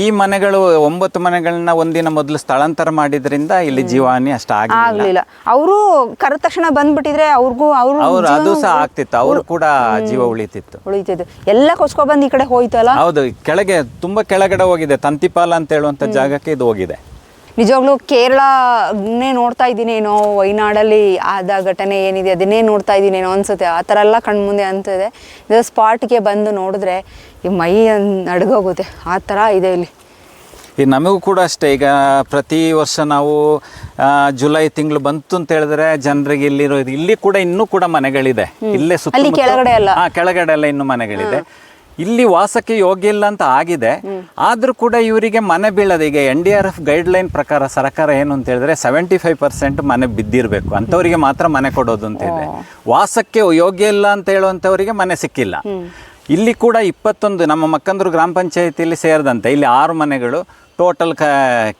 ಈ ಮನೆಗಳು ಒಂಬತ್ತು ಮನೆಗಳನ್ನ ಒಂದಿನ ಮೊದಲು ಸ್ಥಳಾಂತರ ಮಾಡಿದ್ರಿಂದ ಇಲ್ಲಿ ಜೀವಹಾನಿ ಅಷ್ಟ ಆಗಲಿಲ್ಲ ಆಗ್ಲಿಲ್ಲ. ಅವರು ಕರೆದ ತಕ್ಷಣ ಬಂದ್ಬಿಟ್ಟಿದ್ರೆ ಅವ್ರಿಗೂ ಅವ್ರು ಅವ್ರು ಅದು ಸಹ ಆಗ್ತಿತ್ತು. ಅವ್ರು ಕೂಡ ಜೀವ ಉಳಿತಿತ್ತು. ಉಳಿತಿದ್ದು. ಎಲ್ಲ ಕೊಸ್ಕೊ ಬಂದು ಈ ಕಡೆ ಹೋಯ್ತಲ್ಲ? ಹೌದು. ಕೆಳಗೆ ತುಂಬಾ ಕೆಳಗಡೆ ಹೋಗಿದೆ. ತಂತಿಪಾಲ ಅಂತ ಹೇಳುವಂತ ಜಾಗಕ್ಕೆ ಇದು ಹೋಗಿದೆ. ನಿಜವಾಗ್ಲೂ ಕೇರಳನೇ ನೋಡ್ತಾ ಇದ್ದೀನೇನೋ ವಯನಾಡಲ್ಲಿ ಆದ ಘಟನೆ ಏನಿದೆ ಅದನ್ನೇ ನೋಡ್ತಾ ಇದ್ದೀನೇನೋ ಅನ್ಸುತ್ತೆ. ಆ ಥರ ಎಲ್ಲ ಕಣ್ಮುಂದೆ ಅಂತಿದೆ. ಇದು ಸ್ಪಾಟ್ಗೆ ಬಂದು ನೋಡಿದ್ರೆ ಈ ಮೈ ನಡ್ಗೋಗುತ್ತೆ. ಆ ಥರ ಇದೆ ಇಲ್ಲಿ. ಈ ನಮಗೂ ಕೂಡ ಅಷ್ಟೇ. ಈಗ ಪ್ರತಿ ವರ್ಷ ನಾವು ಜುಲೈ ತಿಂಗಳು ಬಂತು ಅಂತ ಹೇಳಿದ್ರೆ ಜನರಿಗೆ ಇಲ್ಲಿರೋ ಇಲ್ಲಿ ಕೂಡ ಇನ್ನೂ ಕೂಡ ಮನೆಗಳಿದೆ. ಇಲ್ಲೇ ಸುತ್ತ ಕೆಳಗಡೆ ಅಲ್ಲ? ಹಾ ಕೆಳಗಡೆ ಎಲ್ಲ ಇನ್ನೂ ಮನೆಗಳಿದೆ. ಇಲ್ಲಿ ವಾಸಕ್ಕೆ ಯೋಗ್ಯ ಇಲ್ಲ ಅಂತ ಆಗಿದೆ. ಆದರೂ ಕೂಡ ಇವರಿಗೆ ಮನೆ ಬೀಳದೆ ಈಗ N D R F guideline ಪ್ರಕಾರ ಸರ್ಕಾರ ಏನು ಅಂತ ಹೇಳಿದ್ರೆ ಸೆವೆಂಟಿ ಫೈವ್ ಪರ್ಸೆಂಟ್ ಮನೆ ಬಿದ್ದಿರಬೇಕು. ಅಂಥವರಿಗೆ ಮಾತ್ರ ಮನೆ ಕೊಡೋದು ಅಂತ ಇದೆ. ವಾಸಕ್ಕೆ ಯೋಗ್ಯ ಇಲ್ಲ ಅಂತ ಹೇಳುವಂಥವರಿಗೆ ಮನೆ ಸಿಕ್ಕಿಲ್ಲ. ಇಲ್ಲಿ ಕೂಡ ಇಪ್ಪತ್ತೊಂದು ನಮ್ಮ ಮಕ್ಕಂದ್ರು ಗ್ರಾಮ ಪಂಚಾಯತಿಯಲ್ಲಿ ಸೇರಿದಂತೆ ಇಲ್ಲಿ ಆರು ಮನೆಗಳು ಟೋಟಲ್ ಕ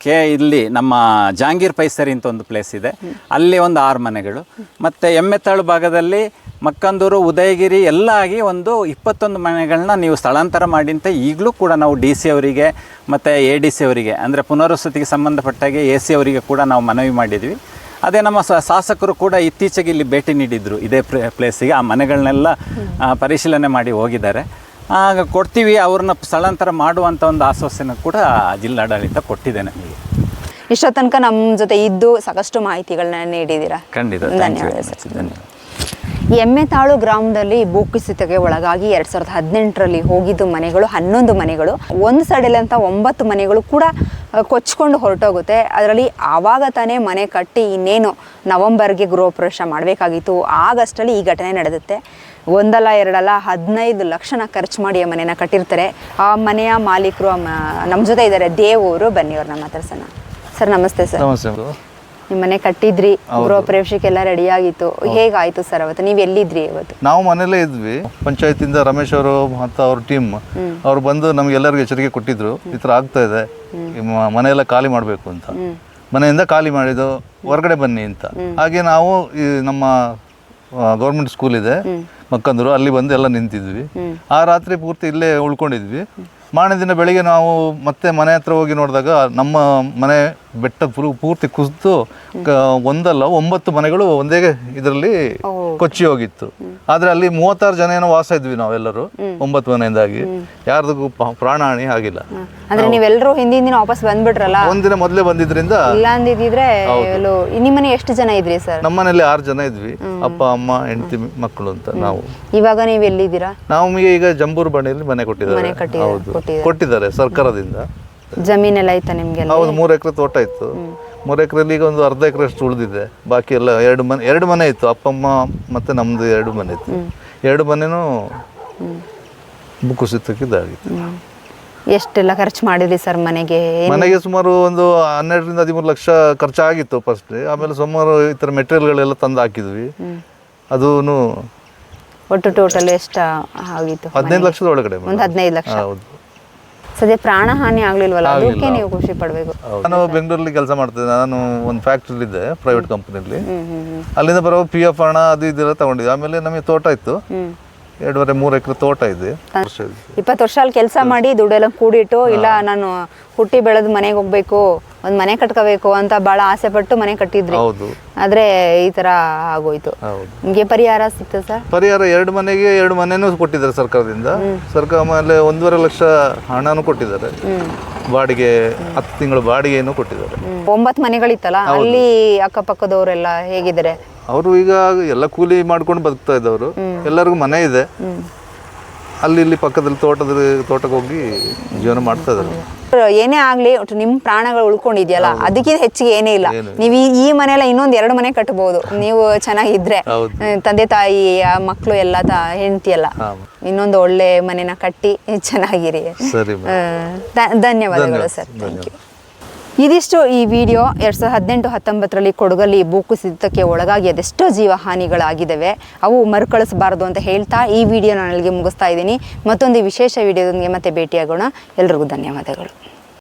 ಕೆ ಇಲ್ಲಿ ನಮ್ಮ ಜಾಂಗೀರ್ ಪೈಸರಿ ಅಂತ ಒಂದು ಪ್ಲೇಸ್ ಇದೆ. ಅಲ್ಲಿ ಒಂದು ಆರು ಮನೆಗಳು. ಮತ್ತು ಎಮ್ಮೆತ್ತಾಳು ಭಾಗದಲ್ಲಿ ಮಕ್ಕಂದೂರು ಉದಯಗಿರಿ ಎಲ್ಲ ಆಗಿ ಒಂದು ಇಪ್ಪತ್ತೊಂದು ಮನೆಗಳನ್ನ ನೀವು ಸ್ಥಳಾಂತರ ಮಾಡಿ ಅಂತ ಈಗಲೂ ಕೂಡ ನಾವು ಡಿ ಸಿ ಅವರಿಗೆ ಮತ್ತು ಎ ಡಿ ಸಿ ಅವರಿಗೆ ಅಂದರೆ ಪುನರ್ವಸತಿಗೆ ಸಂಬಂಧಪಟ್ಟಾಗೆ ಎ ಸಿ ಅವರಿಗೆ ಕೂಡ ನಾವು ಮನವಿ ಮಾಡಿದ್ವಿ. ಅದೇ ನಮ್ಮ ಶಾಸಕರು ಕೂಡ ಇತ್ತೀಚೆಗೆ ಇಲ್ಲಿ ಭೇಟಿ ನೀಡಿದ್ರು ಇದೇ ಪ್ಲೇ- ಪ್ಲೇಸಿಗೆ ಆ ಮನೆಗಳನ್ನೆಲ್ಲ ಪರಿಶೀಲನೆ ಮಾಡಿ ಹೋಗಿದ್ದಾರೆ. ಆಗ ಕೊಡ್ತೀವಿ ಅವ್ರನ್ನ ಸ್ಥಳಾಂತರ ಮಾಡುವಂಥ ಒಂದು ಆಶ್ವಾಸನ ಕೂಡ ಜಿಲ್ಲಾಡಳಿತ ಕೊಟ್ಟಿದೆ ನಮಗೆ. ಇಷ್ಟೋ ತನಕ ನಮ್ಮ ಜೊತೆ ಇದ್ದು ಸಾಕಷ್ಟು ಮಾಹಿತಿಗಳನ್ನ ನೀಡಿದ್ದೀರಾ? ಖಂಡಿತ ಥ್ಯಾಂಕ್ ಯು ಧನ್ಯವಾದ ಸರ್. ಧನ್ಯವಾದ ಎಮ್ಮೆತಾಳು ಗ್ರಾಮದಲ್ಲಿ ಭೂಕುಸಿತಕ್ಕೆ ಒಳಗಾಗಿ ಎರಡ್ ಸಾವಿರದ ಹದಿನೆಂಟರಲ್ಲಿ ಹೋಗಿದ್ದು ಮನೆಗಳು, ಹನ್ನೊಂದು ಮನೆಗಳು, ಒಂದು ಸೈಡಲ್ಲಿ ಅಂತ ಒಂಬತ್ತು ಮನೆಗಳು ಕೂಡ ಕೊಚ್ಕೊಂಡು ಹೊರಟೋಗುತ್ತೆ. ಅದರಲ್ಲಿ ಆವಾಗ ತಾನೇ ಮನೆ ಕಟ್ಟಿ ಇನ್ನೇನು ನವಂಬರ್ಗೆ ಗೃಹಪ್ರವೇಶ ಮಾಡಬೇಕಾಗಿತ್ತು. ಆಗಸ್ಟಲ್ಲಿ ಈ ಘಟನೆ ನಡೆದುತ್ತೆ. ಒಂದಲ್ಲ, ಎರಡಲ್ಲ, ಹದಿನೈದು ಲಕ್ಷನ ಖರ್ಚು ಮಾಡಿ ಆ ಮನೆನ ಕಟ್ಟಿರ್ತಾರೆ. ಆ ಮನೆಯ ಮಾಲೀಕರು ನಮ್ಮ ಜೊತೆ ಇದ್ದಾರೆ. ದೇವರು, ಬನ್ನಿ ಅವ್ರನ್ನ ಮಾತಾಡ್ಸೋಣ. ಸರ್, ನಮಸ್ತೆ ಸರ್. ನಮಸ್ತೆ ನಿಮ್ಮ ಮನೆ ಕಟ್ಟಿದ್ರಿ ಗೃಹ ಪ್ರವೇಶಕ್ಕೆಲ್ಲ ರೆಡಿ ಆಗಿತ್ತು. ಹೇಗಾಯ್ತು ಸರ್ ಅವತ್ತು? ನೀವು ಎಲ್ಲಿದ್ರಿ ಇವತ್ತು? ನಾವು ಮನೇಲೇ ಇದ್ವಿ ಪಂಚಾಯತಿಂದ ರಮೇಶ್ ಅವರು ಮತ್ತು ಅವ್ರ ಟೀಮ್ ಅವ್ರು ಬಂದು ನಮ್ಗೆಲ್ಲರಿಗೂ ಎಚ್ಚರಿಕೆ ಕೊಟ್ಟಿದ್ರು ಈ ಥರ ಆಗ್ತಾ ಇದೆ. ಮನೆಯೆಲ್ಲ ಖಾಲಿ ಮಾಡಬೇಕು ಅಂತ. ಮನೆಯಿಂದ ಖಾಲಿ ಮಾಡಿದ್ದು ಹೊರಗಡೆ ಬನ್ನಿ ಅಂತ. ಹಾಗೆ ನಾವು ಈ ನಮ್ಮ ಗೌರ್ಮೆಂಟ್ ಸ್ಕೂಲ್ ಇದೆ ಮಕ್ಕಂದ್ರು ಅಲ್ಲಿ ಬಂದು ಎಲ್ಲ ನಿಂತಿದ್ವಿ. ಆ ರಾತ್ರಿ ಪೂರ್ತಿ ಇಲ್ಲೇ ಉಳ್ಕೊಂಡಿದ್ವಿ. ಮಾರನೇ ದಿನ ಬೆಳಿಗ್ಗೆ ನಾವು ಮತ್ತೆ ಮನೆ ಹತ್ರ ಹೋಗಿ ನೋಡಿದಾಗ ನಮ್ಮ ಮನೆ ಬೆಟ್ಟ ಪೂರ್- ಪೂರ್ತಿ ಕುಸಿದು ಒಂದಲ್ಲ ಒಂಬತ್ತು ಮನೆಗಳು ಒಂದೇ ಇದರಲ್ಲಿ ಕೊಚ್ಚಿ ಹೋಗಿತ್ತು. ಆದ್ರೆ ಅಲ್ಲಿ ಮೂವತ್ತಾರು ಜನ ಏನೋ ವಾಸ ಇದ್ವಿ ನಾವೆಲ್ಲರೂ ಒಂಬತ್ತು ಮನೆಯಿಂದಾಗಿ. ಯಾರ್ದು ಪ್ರಾಣ ಹಾನಿ ಆಗಿಲ್ಲ. ಅಂದ್ರೆ ನೀವೆಲ್ಲರೂ ಹಿಂದಿನ ದಿನ ವಾಪಸ್ ಬಂದ್ಬಿಟ್ರಲ್ಲ? ಒಂದಿನ ಮೊದಲೇ ಬಂದಿದ್ರಿಂದ ಇಲ್ಲ ಅಂದಿದ್ರೆ ನಿಮ್ಮನೆ ಎಷ್ಟು ಜನ ಇದ್ರಿ ಸರ್? ನಮ್ಮನೇಲಿ ಆರು ಜನ ಇದ್ವಿ. ಅಪ್ಪ ಅಮ್ಮ ಹೆಂಡತಿ ಮಕ್ಕಳು ಅಂತ ನಾವು. ಇವಾಗ ನೀವು ಎಲ್ಲಿದ್ದೀರಾ ನಾವು ಈಗ ಜಂಬೂರು ಬಣಿಯಲ್ಲಿ ಮನೆ ಕೊಟ್ಟಿದ್ದಾರೆ. ಕೊಟ್ಟಿದ್ದಾರೆ ಸರ್ಕಾರದಿಂದ. ಜಮೀನೆಲ್ಲ ಐತಾ ನಿಮ್ಗೆ ಹೌದು ಮೂರು ಎಕರೆ ತೋಟ ಇತ್ತು. ಮೂರು ಎಕರೆಲಿ ಈಗ ಒಂದು ಅರ್ಧ ಎಕರೆ ಅಷ್ಟು ಉಳಿದಿದೆ. ಬಾಕಿ ಎಲ್ಲ ಎರಡು ಮನೆ ಎರಡು ಮನೆ ಇತ್ತು. ಅಪ್ಪಮ್ಮ ಮತ್ತೆ ನಮ್ದು ಎರಡು ಮನೆ ಇತ್ತು. ಎರಡು ಮನೆನೂ ಕುಸಿತಕ್ಕೆ ಇದಾಗಿತ್ತು. ಎಷ್ಟೆಲ್ಲ ಖರ್ಚು ಮಾಡಿದ್ರಿ ಸರ್ ಮನೆಗೆ? ಮನೆಗೆ ಸುಮಾರು ಒಂದು ಹನ್ನೆರಡರಿಂದ ಹದಿಮೂರು ಲಕ್ಷ ಖರ್ಚಾಗಿತ್ತು ಫಸ್ಟ್ ಆಮೇಲೆ ಸುಮಾರು ಈ ಥರ ಮೆಟೀರಿಯಲ್ಗಳೆಲ್ಲ ತಂದು ಹಾಕಿದ್ವಿ. ಅದೂ ಒಟ್ಟು ಟೋಟಲ್ ಎಷ್ಟು ಆಗಿತ್ತು ಹದಿನೈದು ಲಕ್ಷದ ಒಳಗಡೆ ಒಂದು ಹದಿನೈದು ಲಕ್ಷ. ಹೌದು. ಸದ್ಯ ಪ್ರಾಣ ಹಾನಿ ಆಗ್ಲಿಲ್ವಲ್ಲ ಅದಕ್ಕೆ ನೀವು ಖುಷಿ ಪಡಬೇಕು. ನಾನು ಬೆಂಗಳೂರಲ್ಲಿ ಕೆಲಸ ಮಾಡ್ತಿದ್ದೆ. ನಾನು ಒಂದು ಫ್ಯಾಕ್ಟ್ರಿ ಇದ್ದೆ ಪ್ರೈವೇಟ್ ಹ್ಮ್ ಅಲ್ಲಿಂದ ಬರೋ ಪಿ ಎಫ್ ಹಣ ಅದು ಇದೆಲ್ಲ ತಗೊಂಡಿದ್ದೆ. ಆಮೇಲೆ ನಮಗೆ ತೋಟ ಇತ್ತು. ಎರಡೂವರೆ ಮೂರು ಎಕರೆ ತೋಟ ಇದೆ. ಇಪ್ಪತ್ತು ವರ್ಷ ಅಲ್ಲಿ ಕೆಲಸ ಮಾಡಿ ದುಡ್ಡೆಲ್ಲ ಕೂಡಿಟ್ಟು ಇಲ್ಲ ನಾನು ಹುಟ್ಟಿ ಬೆಳೆದು ಮನೆಗೆ ಹೋಗ್ಬೇಕು ಒಂದು ಮನೆ ಕಟ್ಕೋಬೇಕು ಅಂತ ಬಹಳ ಆಸೆ ಪಟ್ಟು ಮನೆ ಕಟ್ಟಿದ್ರಿ. ಹೌದು. ಆದ್ರೆ ಈ ತರ ಆಗೋಯ್ತು. ನಿಮ್ಗೆ ಪರಿಹಾರ ಸಿಕ್ತು ಸರ್? ಪರಿಹಾರ ಎರಡು ಮನೆಗೆ ಎರಡು ಮನೆನೂ ಕೊಟ್ಟಿದ್ದಾರೆ ಸರ್ಕಾರದಿಂದ. ಸರ್ಕಾರ ಮೇಲೆ ಒಂದೂವರೆ ಲಕ್ಷ ಹಣನು ಕೊಟ್ಟಿದ್ದಾರೆ. ಬಾಡಿಗೆ ಹತ್ತು ತಿಂಗಳು ಬಾಡಿಗೆಯನ್ನು ಕೊಟ್ಟಿದ್ದಾರೆ. ಒಂಬತ್ತು ಮನೆಗಳಿತ್ತಲ್ಲ ಅಲ್ಲಿ ಅಕ್ಕಪಕ್ಕದವರೆಲ್ಲ ಹೇಗಿದ್ದಾರೆ? ಅವರು ಈಗ ಎಲ್ಲ ಕೂಲಿ ಮಾಡ್ಕೊಂಡು ಬದುಕ್ತಾ ಇದ್ದವರು. ಎಲ್ಲರಿಗೂ ಮನೆ ಇದೆ. ಅಲ್ಲಿ ಇಲ್ಲಿ ಪಕ್ಕದಲ್ಲಿ ತೋಟದ ತೋಟಕ್ಕೆ ಹೋಗಿ ಜೀವನ ಮಾಡ್ತಾ ಇದ್ದಾರೆ. ಏನೇ ಆಗ್ಲಿ ಒಟ್ಟು ನಿಮ್ ಪ್ರಾಣಗಳು ಉಳ್ಕೊಂಡಿದ್ಯಲ್ಲ ಅದಕ್ಕಿಂತ ಹೆಚ್ಚಿಗೆ ಏನೇ ಇಲ್ಲ. ನೀವು ಈ- ಈ ಮನೆಯಲ್ಲ ಇನ್ನೊಂದ್ ಎರಡು ಮನೆ ಕಟ್ಟಬಹುದು ನೀವು ಚೆನ್ನಾಗಿದ್ರೆ. ತಂದೆ ತಾಯಿ ಮಕ್ಕಳು ಎಲ್ಲ ಹೆಂಡತಿ ಎಲ್ಲ ಇನ್ನೊಂದು ಒಳ್ಳೆ ಮನೆನ ಕಟ್ಟಿ ಚೆನ್ನಾಗಿರಿ. ಧನ್ಯವಾದಗಳು ಸರ್. ಥ್ಯಾಂಕ್ ಯು ಇದಿಷ್ಟು ಈ ವಿಡಿಯೋ ಎರಡು ಸಾವಿರದ ಹದಿನೆಂಟು, ಹತ್ತೊಂಬತ್ತರಲ್ಲಿ ಕೊಡಗಲ್ಲಿ ಭೂಕುಸಿತಕ್ಕೆ ಒಳಗಾಗಿ ಅದೆಷ್ಟೋ ಜೀವ ಹಾನಿಗಳಾಗಿದ್ದಾವೆ ಅವು ಮರುಕಳಿಸಬಾರದು ಅಂತ ಹೇಳ್ತಾ ಈ ವಿಡಿಯೋ ನಾನು ಅಲ್ಲಿಗೆ ಮುಗಿಸ್ತಾ ಇದ್ದೀನಿ. ಮತ್ತೊಂದು ವಿಶೇಷ ವಿಡಿಯೋದೊಂದಿಗೆ ಮತ್ತೆ ಭೇಟಿಯಾಗೋಣ. ಎಲ್ರಿಗೂ ಧನ್ಯವಾದಗಳು.